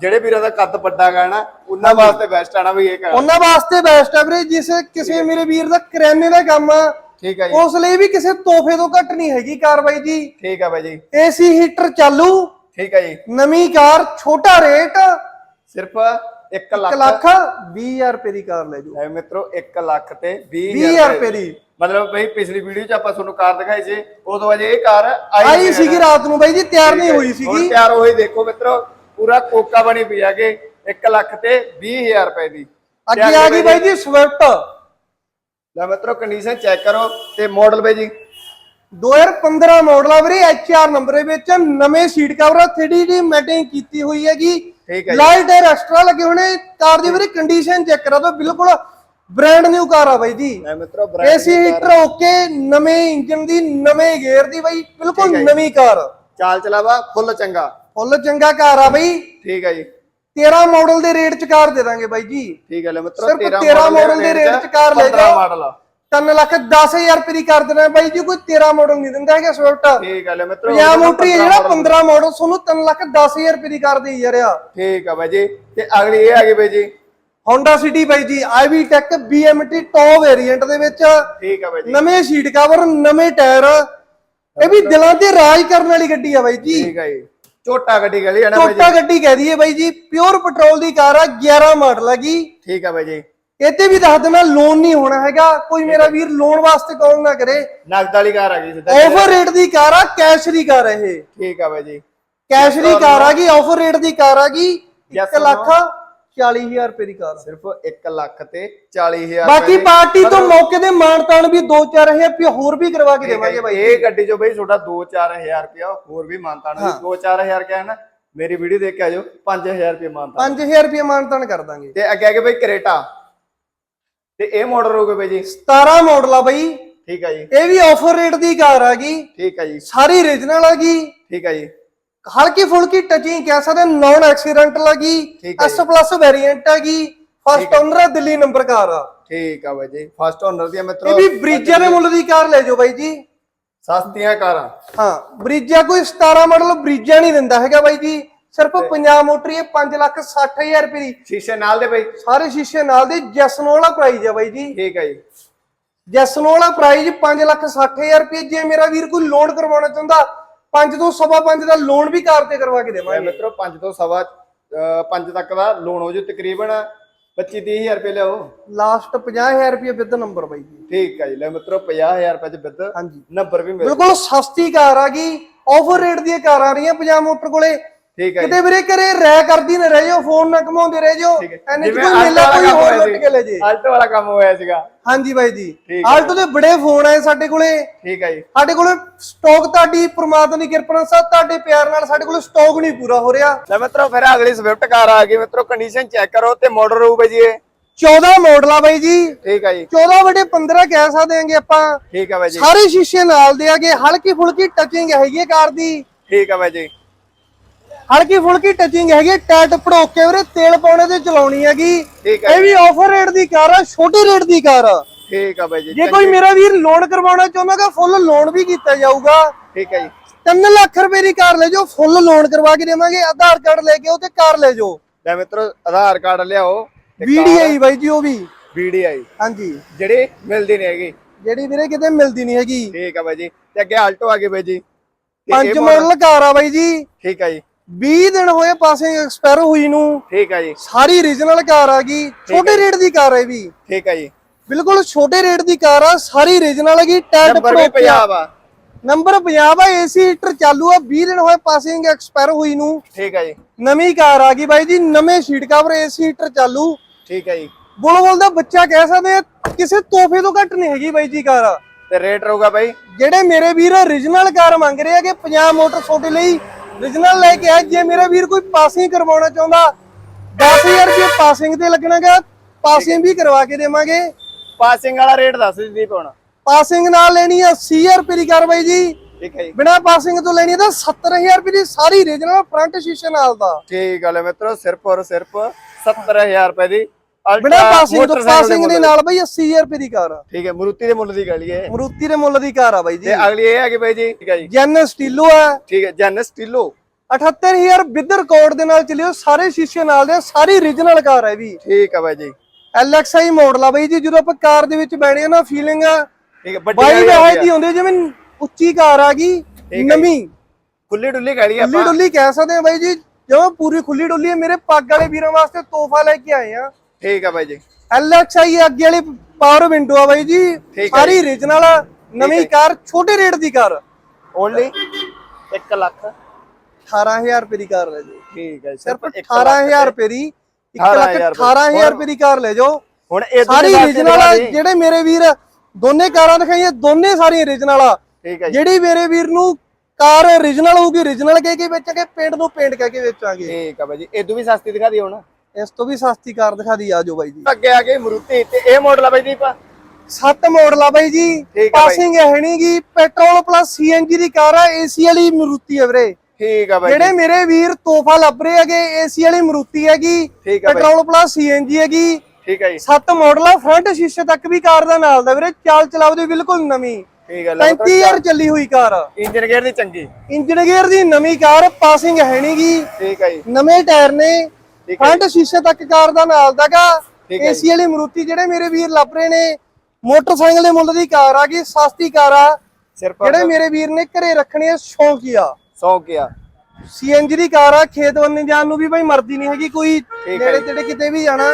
ਜਿਹੜੇ ਵੀਰਾਂ ਦਾ ਕੱਦ ਵੱਡਾ ਗਾ ਨਾ ਉਹਨਾਂ ਵਾਸਤੇ ਬੈਸਟ ਆਣਾ ਵੀ ਇਹ ਕਾਰ। ਉਹਨਾਂ ਵਾਸਤੇ ਬੈਸਟ ਆ ਵੀਰੇ ਜਿਸ ਕਿਸੇ ਮੇਰੇ ਵੀਰ ਦਾ ਕਰਿਆਨੇ ਦਾ ਕੰਮ ਆ ਠੀਕ ਹੈ ਜੀ। ਉਸ ਲਈ ਵੀ ਕਿਸੇ ਤੋਹਫੇ ਤੋਂ ਘੱਟ ਨਹੀਂ ਹੈਗੀ ਕਾਰ ਬਾਈ ਜੀ। ਠੀਕ ਹੈ ਬਈ ਜੀ। ਏਸੀ ਹੀਟਰ ਚਾਲੂ। ਠੀਕ ਹੈ ਜੀ। ਨਵੀਂ ਕਾਰ ਛੋਟਾ ਰੇਟ। ਸਿਰਫ 1 1 ਲੱਖ ਲੱਖ 20000 ਰੁਪਏ ਦੀ ਕਾਰ ਲੈ ਜਾਓ। ਐ ਮਿੱਤਰੋ 1 ਲੱਖ ਤੇ 20000 20000 ਰੁਪਏ ਦੀ। ਮਤਲਬ ਬਈ ਪਿਛਲੀ ਵੀਡੀਓ 'ਚ ਆਪਾਂ ਤੁਹਾਨੂੰ ਕਾਰ ਦਿਖਾਈ ਸੀ ਉਦੋਂ ਵਜੇ ਇਹ ਕਾਰ ਆਈ ਸੀਗੀ ਰਾਤ ਨੂੰ ਬਾਈ ਜੀ ਤਿਆਰ ਨਹੀਂ ਹੋਈ ਸੀਗੀ। ਤਿਆਰ ਹੋਈ ਦੇਖੋ ਮਿੱਤਰੋ ਪੂਰਾ ਕੋਕਾ ਬਣੀ ਪਈ ਆਗੇ 1 ਲੱਖ ਤੇ 20000 ਰੁਪਏ ਦੀ। ਅੱਗੇ ਆ ਗਈ ਬਾਈ ਜੀ ਸਵਿਫਟ ਲੈ ਮਿੱਤਰੋ ਕੰਡੀਸ਼ਨ ਚੈੱਕ ਕਰੋ ਤੇ ਮਾਡਲ ਬਈ ਜੀ। 2015 ਮਾਡਲ ਆ ਵੀਰੇ ਐਚਆਰ ਨੰਬਰ ਦੇ ਵਿੱਚ ਨਵੇਂ ਸੀਟ ਕਵਰ 3D ਮੈਟਿੰਗ ਕੀਤੀ ਹੋਈ ਹੈਗੀ ਠੀਕ ਹੈ ਜੀ। ਲਾਈਟ 에ਅਰ ਐਕਸਟਰਾ ਲੱਗੇ ਹੋਣੇ ਕਾਰ ਦੀ ਵੀਰੇ ਕੰਡੀਸ਼ਨ ਚੈੱਕ ਕਰਾ ਦਿਓ ਬਿਲਕੁਲ ਬ੍ਰਾਂਡ ਨਿਊ ਕਾਰ ਆ ਬਾਈ ਜੀ। ਲੈ ਮਿੱਤਰੋ brand ਏਸੀ ਹੀਟਰ ਓਕੇ ਨਵੇਂ ਇੰਜਨ ਦੀ ਨਵੇਂ ਗੇਅਰ ਦੀ ਬਾਈ ਬਿਲਕੁਲ ਨਵੀਂ ਕਾਰ ਚਾਲ ਚਲਾਵਾ ਫੁੱਲ ਚੰਗਾ। ਫੁੱਲ ਚੰਗਾ ਕਾਰ ਆ ਬਾਈ। ਠੀਕ ਹੈ ਜੀ। 13 ਮਾਡਲ ਦੇ ਰੇਟ ਚ ਕਾਰ ਦੇ ਦਾਂਗੇ ਬਾਈ ਜੀ। ਠੀਕ ਹੈ ਲੈ ਮਿੱਤਰੋ ਸਿਰਫ 13 13 ਮਾਡਲ ਦੇ ਰੇਟ 'ਚ ਕਾਰ ਲੈ ਜਾਓ। ਮਾਡਲ ਆ 3 ਲੱਖ 10000 ਰੁਪਏ ਦੀ ਕਰ ਦੇਣਾ ਬਾਈ ਜੀ ਕੋਈ 13 ਮਾਡਲ ਨਹੀਂ ਦਿੰਦਾ ਹੈਗਾ ਸਵਿਫਟ ਠੀਕ ਹੈ ਲੈ ਮਿੱਤਰੋ ਪੰਜਾਹ ਮੋਟਰੀ ਜਿਹੜਾ 15 ਮਾਡਲ ਤੁਹਾਨੂੰ 3 ਲੱਖ 10000 ਰੁਪਏ ਦੀ ਕਰ ਦੇਈ ਜਾ ਰਿਹਾ। ਠੀਕ ਹੈ ਬਾਈ ਜੀ ਤੇ ਅਗਲੀ ਇਹ ਆ ਗਈ ਬਾਈ ਜੀ। Honda City ਬਾਈ ਜੀ IV tech BMT top variant ਦੇ ਵਿੱਚ ਠੀਕ ਹੈ ਬਾਈ ਜੀ। ਨਵੇਂ ਸੀਟ ਕਵਰ ਨਵੇਂ ਟਾਇਰ ਇਹ ਵੀ ਦਿਲਾਂ ਤੇ ਰਾਜ ਕਰਨ ਵਾਲੀ ਗੱਡੀ ਆ ਬਾਈ ਜੀ। ਠੀਕ ਹੈ ਜੀ। ਝੋਟਾ ਗੱਡੀ ਗਲੀ ਹੈ ਨਾ ਬਾਈ ਜੀ? ਟੋਟਾ ਗੱਡੀ ਕਹਿ ਦਈਏ ਬਾਈ ਜੀ ਪਿਓਰ ਪੈਟਰੋਲ ਦੀ ਕਾਰ ਆ 11 ਮਾਡਲ ਹੈਗੀ ਠੀਕ ਹੈ ਬਾਈ ਜੀ। ਇੱਥੇ ਵੀ ਦੱਸ ਦੇਣਾ ਲੋਨ ਨਹੀਂ ਹੋਣਾ ਹੈਗਾ। ਕੋਈ ਮੇਰਾ ਵੀਰ ਲੋਨ ਵਾਸਤੇ ਕਾਲ ਨਾ ਕਰੇ। ਨਗਦ ਵਾਲੀ ਕਾਰ ਆ ਗਈ ਸਿੱਧਾ ਆਫਰ ਰੇਟ ਦੀ ਕਾਰ ਆ ਕੈਸ਼ ਦੀ ਕਾਰ ਆ ਇਹ। ਠੀਕ ਹੈ ਬਾਈ ਜੀ। ਕੈਸ਼ ਦੀ ਕਾਰ ਆ ਗਈ ਆਫਰ ਰੇਟ ਦੀ ਕਾਰ ਆ ਗਈ Yes 1 ਲੱਖ 40000 ਰੁਪਏ ਦੀ ਕਾਰ ਆ। ਸਿਰਫ 1 ਲੱਖ ਤੇ 40000 ਬਾਕੀ ਪਾਰਟੀ ਤੋਂ ਮੌਕੇ ਤੇ ਮਾਣ ਤਾਣ ਵੀ 2-4000 ਰੁਪਏ ਹੋਰ ਵੀ ਕਰਵਾ ਕੇ ਦੇਵਾਂਗੇ ਬਾਈ। ਇਹ ਗੱਡੀ ਜੋ ਬਈ ਤੁਹਾਡਾ 2-4000 ਰੁਪਇਆ ਹੋਰ ਵੀ ਮਾਨਤਾਨ ਹੋਈ 2-4000 ਕਿਹਾ ਨਾ ਮੇਰੀ ਵੀਡੀਓ ਦੇਖ ਕੇ ਆਜੋ 5000 ਰੁਪਏ ਮਾਨਤਾਨ 5000 ਰੁਪਏ ਮਾਣ ਤਾਣ ਕਰ ਦਾਂਗੇ। ਤੇ ਅੱਗੇ ਅੱਗੇ ਬਈ ਕਰੇਟਾ। ਤੇ ਇਹ ਮਾਡਲ ਹੋਗੇ ਬਈ ਜੀ। 17 ਮਾਡਲ ਆ ਬਾਈ। ਠੀਕ ਹੈ ਜੀ। ਇਹ ਵੀ ਆਫਰ ਰੇਟ ਦੀ ਕਾਰ ਆ ਗਈ ਠੀਕ ਹੈ ਜੀ। ਸਾਰੀ ਰੀਜਨਲ ਆ ਗਈ ਠੀਕ ਹੈ ਜੀ। ਹਲਕੀ ਫੁਲਕੀ ਟਚਿੰਗ ਕਹਿ ਸਕਦੇ ਨੌਨ ਐਕਸੀਡੈਂਟਲ ਆ ਗਈ ਠੀਕ ਹੈ ਐਸ ਪਲੱਸ ਵੇਰੀਐਂਟ ਆ first owner Delhi number car ਆ। ਠੀਕ ਆ ਬਾਈ ਜੀ ਫਸਟ ਓਨਰ ਦੀ ਇਹ ਮਿੱਤਰੋ। ਵੀ ਬ੍ਰਿਜਾ ਦੇ ਮੁੱਲ ਦੀ ਕਾਰ ਲੈ ਜਾਓ ਬਾਈ ਜੀ। ਸਸਤੀਆਂ ਕਾਰਾਂ। ਹਾਂ ਬ੍ਰਿਜਾ ਕੋਈ 17 ਮਾਡਲ ਬ੍ਰਿਜਾ ਨਹੀਂ ਦਿੰਦਾ ਹੈਗਾ ਬਾਈ ਜੀ। ਸਿਰਫ ਪੰਜਾਬ ਮੋਟਰ ਇਹ 5 ਲੱਖ 60000 ਰੁਪਏ ਦੀ। ਸ਼ੀਸ਼ੇ ਨਾਲ ਦੇ ਬਈ। ਸਾਰੇ ਸ਼ੀਸ਼ੇ ਨਾਲ ਦੇ ਜੈਸਨੋ ਵਾਲਾ ਪ੍ਰਾਈਸ ਆ ਬਾਈ ਜੀ। ਠੀਕ ਹੈ ਜੀ। ਜੈਸਨੋ ਵਾਲਾ ਪ੍ਰਾਈਸ 5 ਲੱਖ 60000 ਰੁਪਏ ਜੇ ਮੇਰਾ ਵੀਰ ਕੋਈ ਲੋਨ ਕਰਵਾਉਣਾ ਚਾਹੁੰਦਾ 5 ਤੋਂ ਸਵਾ 5 ਦਾ ਲੋਨ ਵੀ ਕਾਰ ਤੇ ਕਰਵਾ ਕੇ ਇਹ ਦੇਵਾਂਗੇ। ਮਿੱਤਰੋ 5 ਤੋਂ ਸਵਾ 5 ਤੱਕ ਦਾ ਲੋਨ ਹੋ ਜੂ ਤਕਰੀਬਨ 25 30000 ਰੁਪਏ ਲਿਆਓ। ਲਾਸਟ 50000 ਰੁਪਏ ਵਿਦ ਨੰਬਰ ਬਾਈ ਜੀ। ਠੀਕ ਹੈ ਜੀ ਲੈ ਮਿੱਤਰੋ 50000 ਰੁਪਏ ਚ ਬਿੱਦ ਹਾਂਜੀ। ਨੰਬਰ ਵੀ ਮਿਲ ਬਿਲਕੁਲ ਸਸਤੀ ਕਾਰ ਆ ਗਈ। ਆਫਰ ਰੇਟ ਦੀਆਂ ਕਾਰ ਆ ਰਹੀਆਂ ਪੰਜਾਬ ਮੋਟਰ ਕੋਲੇ। ਠੀਕ ਹੈ ਕਿਤੇ ਵੀਰੇ ਘਰੇ ਰਹਿ ਕਰਦੀ ਨਾ ਰਹਿ ਜਾਓ ਫੋਨ ਨਾ ਘਮਾਉਂਦੇ ਰਹਿ ਜਾਓ। ਐਨੇ ਕੋਈ ਮੇਲਾ ਕੋਈ ਹੋਰ ਲੁੱਟ ਕੇ ਲੈ ਜੇ ਆਲਟੋ ਵਾਲਾ ਕੰਮ ਹੋਇਆ ਸੀਗਾ। ਹਾਂਜੀ ਬਾਈ ਜੀ। ਆਲਟੋ ਦੇ ਬੜੇ ਫੋਨ ਆਏ ਸਾਡੇ ਕੋਲੇ। ਠੀਕ ਹੈ ਜੀ। ਸਾਡੇ ਕੋਲੇ ਸਟਾਕ ਤੁਹਾਡੀ ਪ੍ਰਮਾਤਮਾ ਦੀ ਕਿਰਪਾ ਨਾਲ ਸਭ ਤੁਹਾਡੇ ਪਿਆਰ ਨਾਲ ਸਾਡੇ ਕੋਲੇ ਸਟਾਕ ਨਹੀਂ ਪੂਰਾ ਹੋ ਰਿਹਾ। ਲੈ ਮਿੱਤਰੋ ਫਿਰ ਅਗਲੀ ਸਵਿਫਟ ਕਾਰ ਆ ਗਈ। ਮਿੱਤਰੋ ਕੰਡੀਸ਼ਨ ਚੈੱਕ ਕਰੋ ਤੇ ਮਾਡਲ ਰਹੂ ਬਈ ਜੀ ਇਹ। 14 ਮਾਡਲ ਆ ਬਾਈ ਜੀ। ਠੀਕ ਹੈ ਜੀ। 14 ਵਟੇ 15 ਕਹਿ ਸਕਦੇ ਆਂਗੇ ਆਪਾਂ। ਠੀਕ ਹੈ ਬਾਈ ਜੀ। ਸਾਰੇ ਸ਼ੀਸ਼ੇ ਨਾਲ ਦੇ ਆਗੇ ਹਲਕੀ ਫੁਲਕੀ ਟਚਿੰਗ ਹੈਗੀ ਕਾਰ ਦੀ। ਠੀਕ ਹੈ ਬਾਈ ਜੀ। ਹਲਕੀ ਫੁਲਕੀ ਟਚਿੰਗ ਹੈਗੀ ਟਾਇਰ ਪੜੋਕ ਕੇ ਵੀਰੇ ਤੇਲ ਪਾਉਣੇ ਤੇ ਚਲਾਉਣੀ ਹੈਗੀ। ਇਹ ਵੀ ਆਫਰ ਰੇਟ ਦੀ ਕਾਰ ਆ ਛੋਟੇ ਰੇਟ ਦੀ ਕਾਰ ਆ। ਠੀਕ ਹੈ ਬਾਈ ਜੀ ਜੇ ਕੋਈ ਮੇਰਾ ਵੀਰ ਲੋਨ ਕਰਵਾਉਣਾ ਚਾਹੁੰਦਾਗਾ ਫੁੱਲ ਲੋਨ ਵੀ ਕੀਤਾ ਜਾਊਗਾ। ਠੀਕ ਹੈ ਜੀ। 3 ਲੱਖ ਰੁਪਏ ਦੀ ਕਾਰ ਲੈ ਜਾਓ ਫੁੱਲ ਲੋਨ ਕਰਵਾ ਕੇ ਦੇਵਾਂਗੇ ਆਧਾਰ ਕਾਰਡ ਲੈ ਕੇ ਉਹ ਤੇ ਕਾਰ ਲੈ ਜਾਓ। ਲੈ ਮਿੱਤਰੋ ਆਧਾਰ ਕਾਰਡ ਲਿਆਓ ਵੀਡੀਆਈ ਬਾਈ ਜੀ ਉਹ ਵੀ। ਵੀਡੀਆਈ ਹਾਂਜੀ। ਜਿਹੜੀ ਮਿਲਦੀ ਨਹੀਂ ਹੈਗੀ। ਜਿਹੜੀ ਵੀਰੇ ਕਿਤੇ ਮਿਲਦੀ ਨਹੀਂ ਹੈਗੀ। ਠੀਕ ਹੈ ਬਾਈ ਜੀ ਤੇ ਅੱਗੇ ਆਲਟੋ ਆ ਗਈ ਬਾਈ ਜੀ। ਪੰਜ ਮਾਡਲ ਕਾਰ ਆ ਬਾਈ ਜੀ। ਠੀਕ ਹੈ ਜੀ। 20 ਦਿਨ ਹੋਏ ਪਾਸੇ ਐਕਸਪਾਇਰ ਹੋਈ ਨੂੰ। ਠੀਕ ਹੈ ਜੀ। ਸਾਰੀ ਰੀਜਨਲ ਕਾਰ ਆ ਗਈ। ਛੋਟੇ ਰੇਟ ਦੀ ਕਾਰ ਹੈ ਵੀ। ਠੀਕ ਹੈ ਜੀ। ਬਿਲਕੁਲ ਛੋਟੇ ਰੇਟ ਦੀ ਕਾਰ ਆ ਸਾਰੀ ਰੀਜਨਲ ਹੈਗੀ ਨੰਬਰ ਵੀ ਪੰਜਾਬ ਆ। ਨੰਬਰ 50 ਆ ਏਸੀ ਹੀਟਰ ਚਾਲੂ ਆ 20 ਦਿਨ ਹੋਏ ਪਾਸਿੰਗ ਐਕਸਪਾਇਰ ਹੋਈ ਨੂੰ। ਠੀਕ ਹੈ ਜੀ। ਨਵੀਂ ਕਾਰ ਆ ਗਈ ਬਾਈ ਜੀ ਨਵੇਂ ਸ਼ੀਟ ਕਵਰ ਏਸੀ ਹੀਟਰ ਚਾਲੂ। ਠੀਕ ਹੈ ਜੀ। ਬੁਲਬੁਲ ਦਾ ਬੱਚਾ ਕਹਿ ਸਕਦੇ ਕਿਸੇ ਤੋਹਫੇ ਤੋਂ ਘੱਟ ਨਹੀਂ ਹੈਗੀ ਬਾਈ ਜੀ ਕਾਰ ਤੇ ਰੇਟ ਰਹੂਗਾ ਬਾਈ। ਜਿਹੜੇ ਮੇਰੇ ਵੀਰ origignal ਕਾਰ ਮੰਗ ਰਹੇ ਆ ਕਿ 50 ਮੋਟਰ ਛੋਟੇ ਲਈ origignal ਲੈ ਕੇ ਆ ਜੇ ਮੇਰਾ ਵੀਰ ਕੋਈ ਪਾਸਿੰਗ ਕਰਵਾਉਣਾ ਚਾਹੁੰਦਾ 10000 ਰੁਪਏ ਪਾਸਿੰਗ ਤੇ ਲੱਗਣਾਗਾ। ਪਾਸਿੰਗ ਵੀ ਕਰਵਾ ਕੇ ਦੇਵਾਂਗੇ। ਪਾਸਿੰਗ ਵਾਲਾ ਰੇਟ ਦੱਸ ਦਿੰਦੀ ਹੁਣ। ਪਾਸਿੰਗ ਨਾਲ ਲੈਣੀ ਆ 80000 ਰੁਪਏ ਦੀ ਕਾਰਵਾਈ ਜੀ। ਠੀਕ ਹੈ ਜੀ। ਬਿਨਾ ਪਾਸਿੰਗ ਤੋਂ ਲੈਣੀ ਤਾਂ 70000 ਰੁਪਏ ਦੀ ਸਾਰੀ origignal ਫਰੰਟ ਸ਼ੀਸ਼ੇ ਨਾਲ ਦਾ। ਠੀਕ ਗੱਲ ਹੈ ਮਿੱਤਰੋ ਸਿਰਫ ਔਰ ਸਿਰਫ 70000 ਰੁਪਏ ਦੀ ਬਿਨਾ ਪਾਸਿੰਗ ਤੋਂ ਪਾਸਿੰਗ ਦੇ ਨਾਲ ਬਈ 80000 ਰੁਪਏ ਦੀ ਕਾਰ ਆ। ਠੀਕ ਹੈ ਮਰੂਤੀ ਦੇ ਮੁੱਲ ਦੀ ਗੱਲ ਇਹ ਮਰੂਤੀ ਦੇ ਮੁੱਲ ਦੀ ਕਾਰ ਆ ਬਾਈ ਜੀ। ਤੇ ਅਗਲੀ ਇਹ ਹੈ ਕਿ ਬਾਈ ਜੀ ਠੀਕ ਹੈ ਜੀ। ਜੈਨ ਸਟੀਲੋ ਆ। ਠੀਕ ਹੈ ਜੈਨ ਸਟੀਲੋ। 78000 ਵਿਦ ਰਿਕਾਰਡ ਦੇ ਨਾਲ ਚੱਲਿਓ ਸਾਰੇ ਸ਼ੀਸ਼ੇ ਨਾਲ ਦੇ ਸਾਰੀ origignal ਕਾਰ ਹੈ ਵੀ। ਠੀਕ ਹੈ ਬਾਈ ਜੀ। LXI ਮਾਡਲ ਆ ਬਈ ਜੀ ਜਦੋਂ ਆਪਾਂ ਕਾਰ ਦੇ ਵਿੱਚ ਬੈਠੇ ਆ ਨਾ ਫੀਲਿੰਗ ਠੀਕ ਹੈ ਵੱਡੀ ਬਾਈ ਵਹਿ ਆ ਦੀ ਹੁੰਦੀ ਜਿਵੇਂ ਉੱਚੀ ਕਾਰ ਆ ਗਈ ਹੈ ਨਵੀਂ। ਖੁੱਲੀ ਡੁੱਲੀ ਗਾੜੀ ਖੁੱਲੀ ਆਪਾਂ। ਡੁੱਲੀ ਕਹਿ ਸਕਦੇ ਆ ਬਾਈ ਜੀ ਜਿਵੇਂ ਪੂਰੀ ਖੁੱਲੀ ਡੁੱਲੀ ਹੈ ਮੇਰੇ ਪੱਗ ਵਾਲੇ ਵੀਰਾਂ ਵਾਸਤੇ ਤੋਹਫਾ ਲੈ ਕੇ ਆਏ ਆ। ਠੀਕ ਹੈ ਬਾਈ ਜੀ। LXI ਅੱਗੇ ਵਾਲੀ ਪਾਵਰ ਵਿੰਡੋ ਆ ਬਾਈ ਜੀ। ਸਾਰੀ origignal ਆ ਨਵੀਂ ਕਾਰ ਛੋਟੇ ਰੇਟ ਦੀ ਕਾਰ। ਓਨਲੀ 1 ਲੱਖ। 18000 ਰੁਪਏ ਦੀ ਕਾਰ ਲੈ ਜਾਓ। ਠੀਕ ਹੈ ਸਿਰਫ ਇੱਕ ਲੱਖ 18000 ਰੁਪਏ ਦੀ 1 ਲੱਖ 18,000 18000 ਰੁਪਏ ਦੀ ਕਾਰ ਲੈ ਜਾਓ। ਹੁਣ ਇਹ ਸਾਰੀ origignal ਆ ਜਿਹੜੇ ਮੇਰੇ ਵੀਰ ਦੋਨੇ ਕਾਰਾਂ ਦਿਖਾਈਆਂ ਦੋਨੇ ਸਾਰੀਆਂ origignal ਆ। ਠੀਕ ਹੈ ਜਿਹੜੀ ਮੇਰੇ ਵੀਰ ਨੂੰ ਕਾਰ origignal ਹੋਊਗੀ origignal ਕਹਿ ਕੇ ਵੇਚਾਂਗੇ ਪੇਂਟ ਨੂੰ ਪੇਂਟ ਕਹਿ ਕੇ ਵੇਚਾਂਗੇ। ਠੀਕ ਹੈ ਬਾਈ ਜੀ ਇਦੋਂ ਵੀ ਸਸਤੀ ਦਿਖਾ ਦਿਓ ਹੁਣ। ਇਸ ਤੋਂ ਵੀ ਸਸਤੀ ਕਾਰ ਦਿਖਾ ਦੀ ਆਜੋ ਬਾਈ ਜੀ। ਅੱਗੇ ਆ ਗਈ ਮਰੂਤੀ ਤੇ ਇਹ ਮਾਡਲ ਆ ਬਾਈ ਜੀ ਪਾ ਸੱਤ ਮਾਡਲ ਆ ਬਾਈ ਜੀ। ਪਾਸਿੰਗ ਹੈ ਨਹੀਂਗੀ ਪੈਟਰੋਲ ਪਲੱਸ ਸੀਐਨਜੀ ਦੀ ਕਾਰ ਆ ਏਸੀ ਵਾਲੀ ਮਰੂਤੀ ਹੈ ਵੀਰੇ। ਠੀਕ ਆ ਬਾਈ ਜਿਹੜੇ ਮੇਰੇ ਵੀਰ ਤੋਹਫਾ ਲੱਭ ਰਹੇ ਹੈਗੇ ਏਸੀ ਵਾਲੀ ਮਰੂਤੀ ਹੈਗੀ ਆ ਪੈਟਰੋਲ ਪਲੱਸ ਸੀਐਨਜੀ ਹੈਗੀ। ਠੀਕ ਹੈ ਜੀ। ਸੱਤ ਮਾਡਲ ਆ ਫਰੰਟ ਸ਼ੀਸ਼ੇ ਤੱਕ ਵੀ ਕਾਰ ਦਾ ਨਾਲ ਦਾ ਵੀਰੇ ਚਾਲ ਚਲਾਓ ਦੀ ਬਿਲਕੁਲ ਨਵੀਂ। ਠੀਕ ਹੈ ਲੈ 35000 ਚੱਲੀ ਹੋਈ ਕਾਰ। ਇੰਜਨ ਗੇਅਰ ਦੀ ਚੰਗੀ। ਇੰਜਨ ਗੇਅਰ ਦੀ ਨਵੀਂ ਕਾਰ ਪਾਸਿੰਗ ਹੈ ਨਹੀਂਗੀ ਠੀਕ ਹੈ ਜੀ। ਨਵੇਂ ਟਾਇਰ ਨੇ ਫਰੰਟ ਸ਼ੀਸ਼ੇ ਤੱਕ ਕਾਰ ਦਾ ਨਾਲ ਦਾਗਾ ਏਸੀ ਵਾਲੀ ਮਰੂਤੀ ਜਿਹੜੇ ਮੇਰੇ ਵੀਰ ਲੱਭ ਰਹੇ ਨੇ ਮੋਟਰਸਾਈਕਲ ਦੇ ਮੁੱਲ ਦੀ ਕਾਰ ਆ ਗਈ ਸਸਤੀ ਕਾਰ ਆ। ਜਿਹੜੇ ਮੇਰੇ ਵੀਰ ਨੇ ਘਰੇ ਰੱਖਣੀ ਆ ਸ਼ੌਂਕੀਆ 100 ਕਿਆ ਸੀਐਨਜੀ ਦੀ ਕਾਰ ਆ ਖੇਤ ਬੰਨੇ ਜਾਣ ਨੂੰ ਵੀ ਭਾਈ ਮਰਦੀ ਨਹੀਂ ਹੈਗੀ ਕੋਈ ਨੇੜੇ। ਤੇੜੇ ਕਿਤੇ ਵੀ ਜਾਣਾ।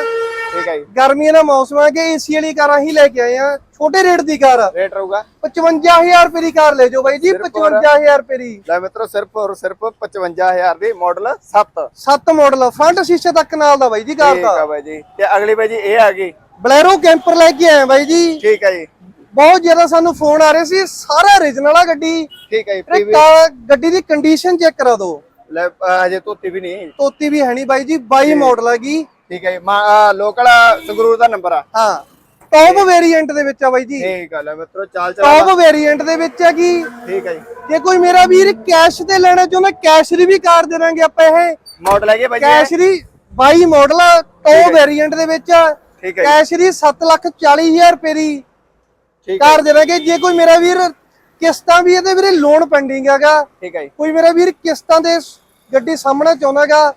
ਠੀਕ ਹੈ ਜੀ। ਗਰਮੀਆਂ ਦਾ ਮੌਸਮ ਆ ਕਿ ਏਸੀ ਵਾਲੀ ਕਾਰਾਂ ਹੀ ਲੈ ਕੇ ਆਏ ਆ। ਛੋਟੇ ਰੇਟ ਦੀ ਕਾਰ ਰੇਟ ਰਹੂਗਾ। 55000 ਰੁਪਏ ਦੀ ਕਾਰ ਲੈ ਜਾਓ ਬਾਈ ਜੀ ਸਿਰਫ ਔਰ- 55000 ਰੁਪਏ ਦੀ। ਲੈ ਮਿੱਤਰੋ ਸਿਰਫ ਔਰ ਸਿਰਫ 55000 ਦੀ ਮਾਡਲ 7 ਸੱਤ ਮਾਡਲ ਫਰੰਟ ਸ਼ੀਸ਼ੇ ਤੱਕ ਨਾਲ ਦਾ ਬਾਈ ਜੀ ਕਾਰ ਠੀਕ ਦਾ ਆ ਬਾਈ ਜੀ। ਤੇ ਅਗਲੀ ਬਾਈ ਜੀ ਇਹ ਆ ਗਈ। ਬਲੈਰੋ ਕੈਂਪਰ ਲੈ ਕੇ ਆਏ ਬਾਈ ਜੀ। ਠੀਕ ਹੈ ਜੀ। ਬਹੁਤ ਜ਼ਿਆਦਾ ਸਾਨੂੰ ਫੋਨ ਆ ਰਹੇ ਸੀ ਸਾਰਾ origignal ਆ ਗੱਡੀ। ਠੀਕ ਹੈ ਜੀ ਗੱਡੀ ਦੀ ਕੰਡੀਸ਼ਨ ਚੈੱਕ ਕਰਾ ਦਿਓ। ਲੈ ਅਹ ਹਜੇ ਧੋਤੀ ਵੀ ਨਹੀਂ। ਤੋਤੀ ਵੀ ਹੈ ਨਹੀਂ ਬਾਈ ਜੀ 22 ਮਾਡਲ ਹੈਗੀ ਠੀਕ ਹੈ ਲੋਕਲ ਸੰਗਰੂਰ ਦਾ ਨੰਬਰ ਆ। ਹਾਂ। ਟੌਪ ਵੇਰੀਐਂਟ ਦੇ ਵਿੱਚ ਆ ਬਾਈ ਜੀ। ਠੀਕ ਆ ਲੈ ਮਿੱਤਰੋ ਚਾਲ ਚਲਾ ਟੌਪ ਵੇਰੀਐਂਟ ਦੇ ਵਿੱਚ ਹੈਗੀ ਠੀਕ ਹੈ ਜੀ। ਜੇ ਕੋਈ ਮੇਰਾ ਵੀਰ ਕੈਸ਼ ਤੇ ਲੈਣਾ ਚਾਹੁੰਦਾ ਕੈਸ਼ ਦੀ ਵੀ ਕਾਰ ਦੇ ਦਾਂਗੇ ਆਪਾਂ ਇਹ। ਮਾਡਲ ਹੈਗੇ ਬਾਈ ਜੀ। ਕੈਸ਼ ਦੀ 22 ਮਾਡਲ ਆ ਟੌਪ ਵੇਰੀਐਂਟ ਦੇ ਵਿੱਚ ਆ। ਠੀਕ ਹੈ ਕੈਸ਼ ਦੀ 740000 ਰੁਪਏ ਦੀ ਠੀਕ ਹੈ ਕਾਰ ਦੇ ਦਾਂਗੇ। ਜੇ ਕੋਈ ਮੇਰਾ ਵੀਰ ਕਿਸ਼ਤਾਂ ਵੀ ਇਹਦੇ ਵੀਰੇ ਲੋਨ ਪੈਂਡਿੰਗ ਹੈਗਾ ਠੀਕ ਹੈ ਜੀ। ਕੋਈ ਮੇਰਾ ਵੀਰ ਕਿਸ਼ਤਾਂ ਦੇ ਗੱਡੀ ਸਾਹਮਣਾ ਚਾਹੁੰਦਾਗਾ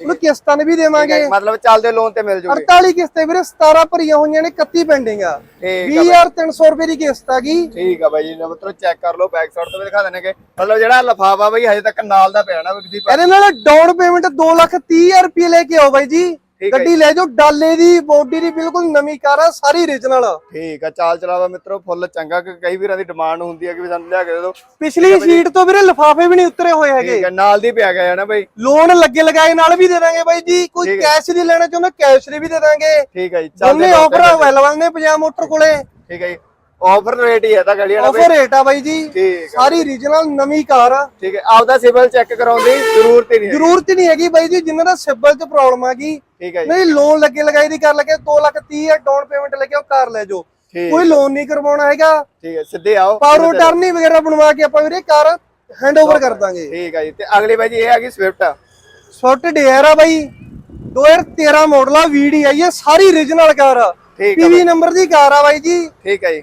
ਉਹਨੂੰ ਕਿਸ਼ਤਾਂ ਵੀ ਦੇਵਾਂਗੇ। ਮਤਲਬ ਚੱਲਦੇ ਲੋਨ ਤੇ ਮਿਲ ਜੂਗੇ। 48 ਕਿਸ਼ਤੇ ਵੀਰੇ 17 ਭਰੀਆਂ ਹੋਈਆਂ ਨੇ 31 ਪੈਂਡਿੰਗ। ਆ ਠੀਕ ਆ 20300 ਰੁਪਏ ਦੀ ਕਿਸ਼ਤ ਹੈਗੀ ਠੀਕ ਆ ਬਾਈ ਜੀ ਮਿੱਤਰੋ ਚੈੱਕ ਕਰ ਲਓ ਬੈਕ ਸਾਈਡ ਤੋਂ ਵੀ ਦਿਖਾ ਦੇਣਗੇ ਮਤਲਬ ਜਿਹੜਾ ਲਫਾਫਾ ਬਾਈ ਹਜੇ ਤੱਕ ਨਾਲ ਦਾ ਪਿਆ ਨਾ ਇਹਦੇ ਨਾਲ ਡਾਊਨ ਪੇਮੈਂਟ 230000 ਰੁਪਏ ਲੈ ਕੇ ਆਓ ਬਾਈ ਜੀ। ਠੀਕ ਹੈ ਗੱਡੀ ਲੈ ਜਾਓ ਡਾਲੇ ਦੀ ਬੋਡੀ ਦੀ ਬਿਲਕੁਲ ਨਵੀਂ ਕਾਰ ਆ ਸਾਰੀ origignal ਆ। ਠੀਕ ਆ ਚਾਲ ਚਲਾਵਾ ਮਿੱਤਰੋ ਫੁੱਲ ਚੰਗਾ ਕਿ ਕਈ ਵੀਰਾਂ ਦੀ ਡਿਮਾਂਡ ਹੁੰਦੀ ਹੈ ਕਿ ਵੀ ਸਾਨੂੰ ਲਿਆ ਕੇ ਦੇ ਦਿਓ। ਪਿਛਲੀ ਸੀਟ ਤੋਂ ਵੀਰੇ ਲਿਫਾਫੇ ਵੀ ਨਹੀਂ ਉਤਰੇ ਹੋਏ ਹੈਗੇ ਠੀਕ ਹੈ ਨਾਲ ਦੀ ਪਿਆ ਗਿਆ ਨਾ ਬਾਈ ਲੋਨ ਲੱਗੇ ਲਗਾਏ ਨਾਲ ਵੀ ਦੇ ਦਾਂਗੇ ਬਾਈ ਜੀ। ਕੋਈ ਠੀਕ ਹੈ। ਕੈਸ਼ ਦੀ ਲੈਣਾ ਚਾਹੁੰਦਾ ਕੈਸ਼ ਦੀ ਵੀ ਦੇ ਦਾਂਗੇ। ਠੀਕ ਹੈ ਜੀ ਚੱਲਦੇ ਦੋਨੇ ਤੇ ਆਫਰ ਅਵੇਲੇਬਲ ਨੇ ਪੰਜਾਬ ਮੋਟਰ ਕੋਲੇ। ਠੀਕ ਹੈ ਜੀ। ਆਫਰ ਰੇਟ ਹੀ ਹੈ ਤਾਂ ਗੜੀ ਵਾਲਾ ਆਫਰ ਰੇਟ ਆ ਬਾਈ ਜੀ। ਠੀਕ ਹੈ। ਸਾਰੀ origignal ਨਵੀਂ ਕਾਰ ਆ। ਠੀਕ ਹੈ। ਆਪਦਾ ਸਿਬਲ ਚੈੱਕ ਕਰਾਉਣ ਦੀ ਜ਼ਰੂਰਤ ਹੀ ਨਹੀਂ ਹੈ ਜ਼ਰੂਰਤ ਹੀ ਨਹੀਂ ਹੈਗੀ ਬਾਈ ਜੀ ਜਿਨ੍ਹਾਂ ਦਾ ਸਿਬਲ 'ਚ ਪ੍ਰੋਬਲਮ ਆ ਗਈ ਠੀਕ ਹੈ ਜੀ। ਨਹੀਂ ਲੋਨ ਲੱਗੇ ਲਗਾਈ ਦੀ ਕਰ ਲੱਗੇ 2 ਲੱਖ 30 ਹੈ ਡਾਊਨ ਪੇਮੈਂਟ ਲੈ ਕੇ ਉਹ ਕਾਰ ਲੈ ਜਾਓ। ਠੀਕ। ਕੋਈ ਲੋਨ ਨਹੀਂ ਕਰਵਾਉਣਾ ਹੈਗਾ। ਠੀਕ ਹੈ ਸਿੱਧੇ ਆਓ। ਪਾਵਰ ਟਰਨੀ ਵਗੈਰਾ ਬਣਵਾ ਕੇ ਆਪਾਂ ਵੀਰੇ ਕਾਰ ਹੈਂਡਓਵਰ ਕਰ ਦਾਂਗੇ। ਠੀਕ ਹੈ ਜੀ। ਤੇ ਅਗਲੀ ਬਾਈ ਜੀ ਇਹ ਆ ਗਈ ਸਵਿਫਟ ਸਵਿਫਟ ਡਿਜ਼ਾਇਰ ਆ ਬਾਈ। 2013 ਮਾਡਲ ਆ ਵੀਡੀ ਆਈ ਹੈ ਸਾਰੀ origignal ਕਾਰ ਆ। ਠੀਕ ਆ ਪੀਵੀ ਨੰਬਰ ਦੀ ਕਾਰ ਆ ਬਾਈ ਜੀ। ਠੀਕ ਹੈ ਜੀ।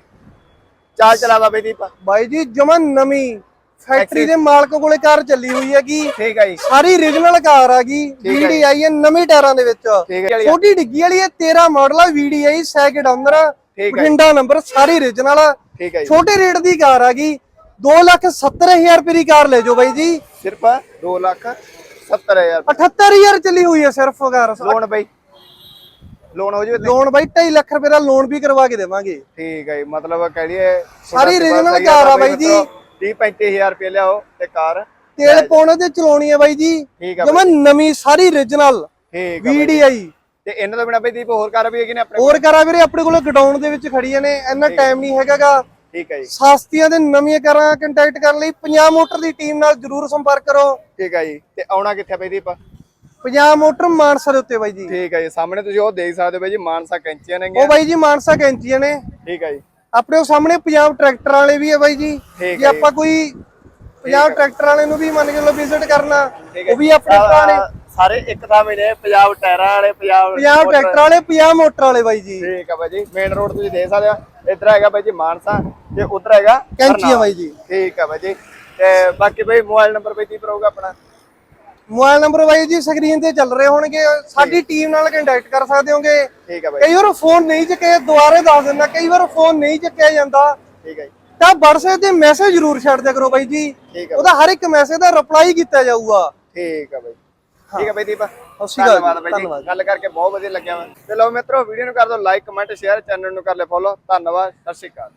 ਚਾਲ ਚਲਾਵਾ ਬਾਈ ਦੀਪਾ। ਬਾਈ ਜੀ ਜਮਾ ਨਵੀਂ ਫੈਕਟਰੀ ਦੇ ਮਾਲਕ ਕੋਲੇ ਕਾਰ ਚੱਲੀ ਹੋਈ ਹੈਗੀ। ਠੀਕ ਹੈ ਜੀ। ਸਾਰੀ origignal ਕਾਰ ਆ ਗਈ ਆਈ ਹੈ ਨਵੇਂ ਟਾਇਰਾਂ ਦੇ ਵਿੱਚ। ਛੋਟੀ ਡਿੱਗੀ ਵਾਲੀ ਹੈ 13 ਮਾਡਲ ਆ ਆਈ ਸੈਕਿੰਡ ਹੈ ਬਠਿੰਡਾ ਨੰਬਰ ਸਾਰੀ origignal ਆ। ਠੀਕ ਹੈ ਜੀ। ਛੋਟੇ ਰੇਟ ਦੀ ਕਾਰ ਆ ਗਈ 270000 ਰੁਪਏ ਦੀ ਕਾਰ ਲੈ ਜਾਓ ਬਾਈ ਜੀ। ਸਿਰਫ 2 ਲੱਖ 70000 78000 ਚੱਲੀ ਹੋਈ ਹੈ ਸਿਰਫ ਕਾਰ। ਲੋਨ ਬਾਈ। ਲੋਨ ਹੋ ਜੂ ਲੋਨ ਬਾਈ 2.5 ਲੱਖ ਰੁਪਏ ਦਾ ਲੋਨ ਵੀ ਕਰਵਾ ਕੇ ਦੇਵਾਂਗੇ। ਠੀਕ ਹੈ ਮਤਲਬ ਕਹਿ ਲਈਏ ਸਾਰੀ origignal ਕਾਰ ਆ ਬਾਈ ਜੀ। 30 35000 ਰੁਪਏ ਲਿਆਓ ਤੇ ਕਾਰ। ਤੇਲ ਪਾਉਣਾ ਤੇ ਚਲਾਉਣੀ ਹੈ ਬਾਈ ਜੀ। ਜਮਾ ਨਵੀਂ ਸਾਰੀ origignal ਠੀਕ ਬਾਈ। VDI ਤੇ ਇਹਨਾਂ ਤੋਂ ਬਿਨਾ ਬਈ ਦੀਪ ਹੋਰ ਕਾਰ ਵੀ ਹੈਗੀ ਨੇ ਆਪਣੇ? ਹੋਰ ਕਰਾ ਵੀਰੇ ਆਪਣੇ ਕੋਲ ਗਡਾਊਨ ਦੇ ਵਿੱਚ ਖੜੀਆਂ ਨੇ ਇੰਨਾ ਟਾਈਮ ਨਹੀਂ ਹੈਗਾਗਾ। ਠੀਕ ਹੈ ਜੀ। ਸਸਤੀਆਂ ਤੇ ਨਵੀਆਂ ਕਾਰਾਂ ਕੰਟੈਕਟ ਕਰਨ ਲਈ ਪੰਜਾਬ ਮੋਟਰ ਦੀ ਟੀਮ ਨਾਲ ਜਰੂਰ ਸੰਪਰਕ ਕਰੋ। ਠੀਕ ਹੈ ਜੀ। ਤੇ ਆਉਣਾ ਕਿੱਥੇ ਬਈ ਦੀਪ? ਪੰਜਾਬ ਮੋਟਰ ਮਾਨਸਾ ਦੇ ਉੱਤੇ ਬਾਈ ਜੀ। ਠੀਕ ਹੈ ਜੀ ਸਾਹਮਣੇ ਤੁਸੀਂ ਉਹ ਦੇਖ ਸਕਦੇ ਹੋ ਬਈ ਜੀ ਮਾਨਸਾ ਕੈਂਚੀਆਂ ਨੇ ਉਹ ਬਾਈ ਜੀ ਮਾਨਸਾ ਕੈਂਚੀਆਂ ਨੇ। ਠੀਕ ਹੈ ਜੀ। ਆਪਣੇ ਉਹ ਸਾਹਮਣੇ ਪੰਜਾਬ ਟਰੈਕਟਰ ਵਾਲੇ ਵੀ ਹੈ ਬਾਈ ਜੀ। ਜੇ ਆਪਾਂ ਕੋਈ ਪੰਜਾਬ ਟਰੈਕਟਰ ਵਾਲੇ ਨੂੰ ਵੀ ਮੰਨ ਕੇ ਲੋ ਵਿਜ਼ਿਟ ਕਰਨਾ ਉਹ ਵੀ ਆਪਣੇ ਆ, ਸਾਰੇ ਇੱਕ ਥਾਂ ਨੇ ਪੰਜਾਬ ਟਾਇਰਾਂ ਵਾਲੇ ਪੰਜਾਬ ਪੰਜਾਬ ਟਰੈਕਟਰ ਵਾਲੇ ਪੰਜਾਬ ਮੋਟਰ ਵਾਲੇ ਬਾਈ ਜੀ। ਠੀਕ ਆ ਬਾਈ ਜੀ ਮੇਨ ਰੋਡ ਤੁਸੀਂ ਦੇਖ ਸਕਦੇ ਹੋ। ਇੱਧਰ ਹੈਗਾ ਬਾਈ ਜੀ ਮਾਨਸਾ ਤੇ ਉੱਧਰ ਹੈਗਾ ਕੈਂਚੀਆਂ ਬਰਨਾਲਾ। ਬਾਈ ਜੀ। ਠੀਕ ਆ ਬਾਈ ਜੀ। ਤੇ ਬਾਕੀ ਬਾਈ ਮੋਬਾਈਲ ਨੰਬਰ ਬਾਈ ਕੀ ਰਹੂਗਾ ਆਪਣਾ। ਮੋਬਾਈਲ ਨੰਬਰ ਬਾਈ ਜੀ ਸਕਰੀਨ ਤੇ ਚੱਲ ਰਹੇ ਹੋਣਗੇ। ਸਾਡੀ ਟੀਮ ਨਾਲ ਕੰਟੈਕਟ ਕਰ ਸਕਦੇ ਹੋਗੇ। ਠੀਕ ਆ ਬਾਈ। ਕਈ ਵਾਰ ਫੋਨ ਨਹੀਂ ਚੱਕਿਆ ਦੁਬਾਰੇ ਦੱਸ ਦਿੰਦਾ। ਕਈ ਵਾਰ ਫੋਨ ਨਹੀਂ ਚੱਕਿਆ ਜਾਂਦਾ। ਠੀਕ ਹੈ ਜੀ। ਤਾਂ WhatsApp ਤੇ ਮੈਸੇਜ ਜ਼ਰੂਰ ਛੱਡ ਦਿਆ ਕਰੋ ਬਾਈ ਜੀ। ਉਹਦਾ ਹਰ ਇੱਕ ਮੈਸੇਜ ਦਾ ਰਿਪਲਾਈ ਕੀਤਾ ਜਾਊਗਾ। ਠੀਕ ਆ ਬਾਈ। ਠੀਕ ਆ ਬਾਈ ਦੀਪ। ਧੰਨਵਾਦ ਬਾਈ ਜੀ। ਗੱਲ ਕਰਕੇ ਬਹੁਤ ਵਧੀਆ ਲੱਗਿਆ ਵਾ। ਤੇ ਲਓ ਮਿੱਤਰੋ ਵੀਡੀਓ ਨੂੰ ਕਰ ਦਿਓ ਲਾਈਕ ਕਮੈਂਟ ਸ਼ੇਅਰ ਚੈਨਲ ਨੂੰ ਕਰ ਲਿਓ ਫੋਲੋ ਧੰਨਵਾਦ। ਸਤਿ ਸ਼੍ਰੀ ਅਕਾਲ।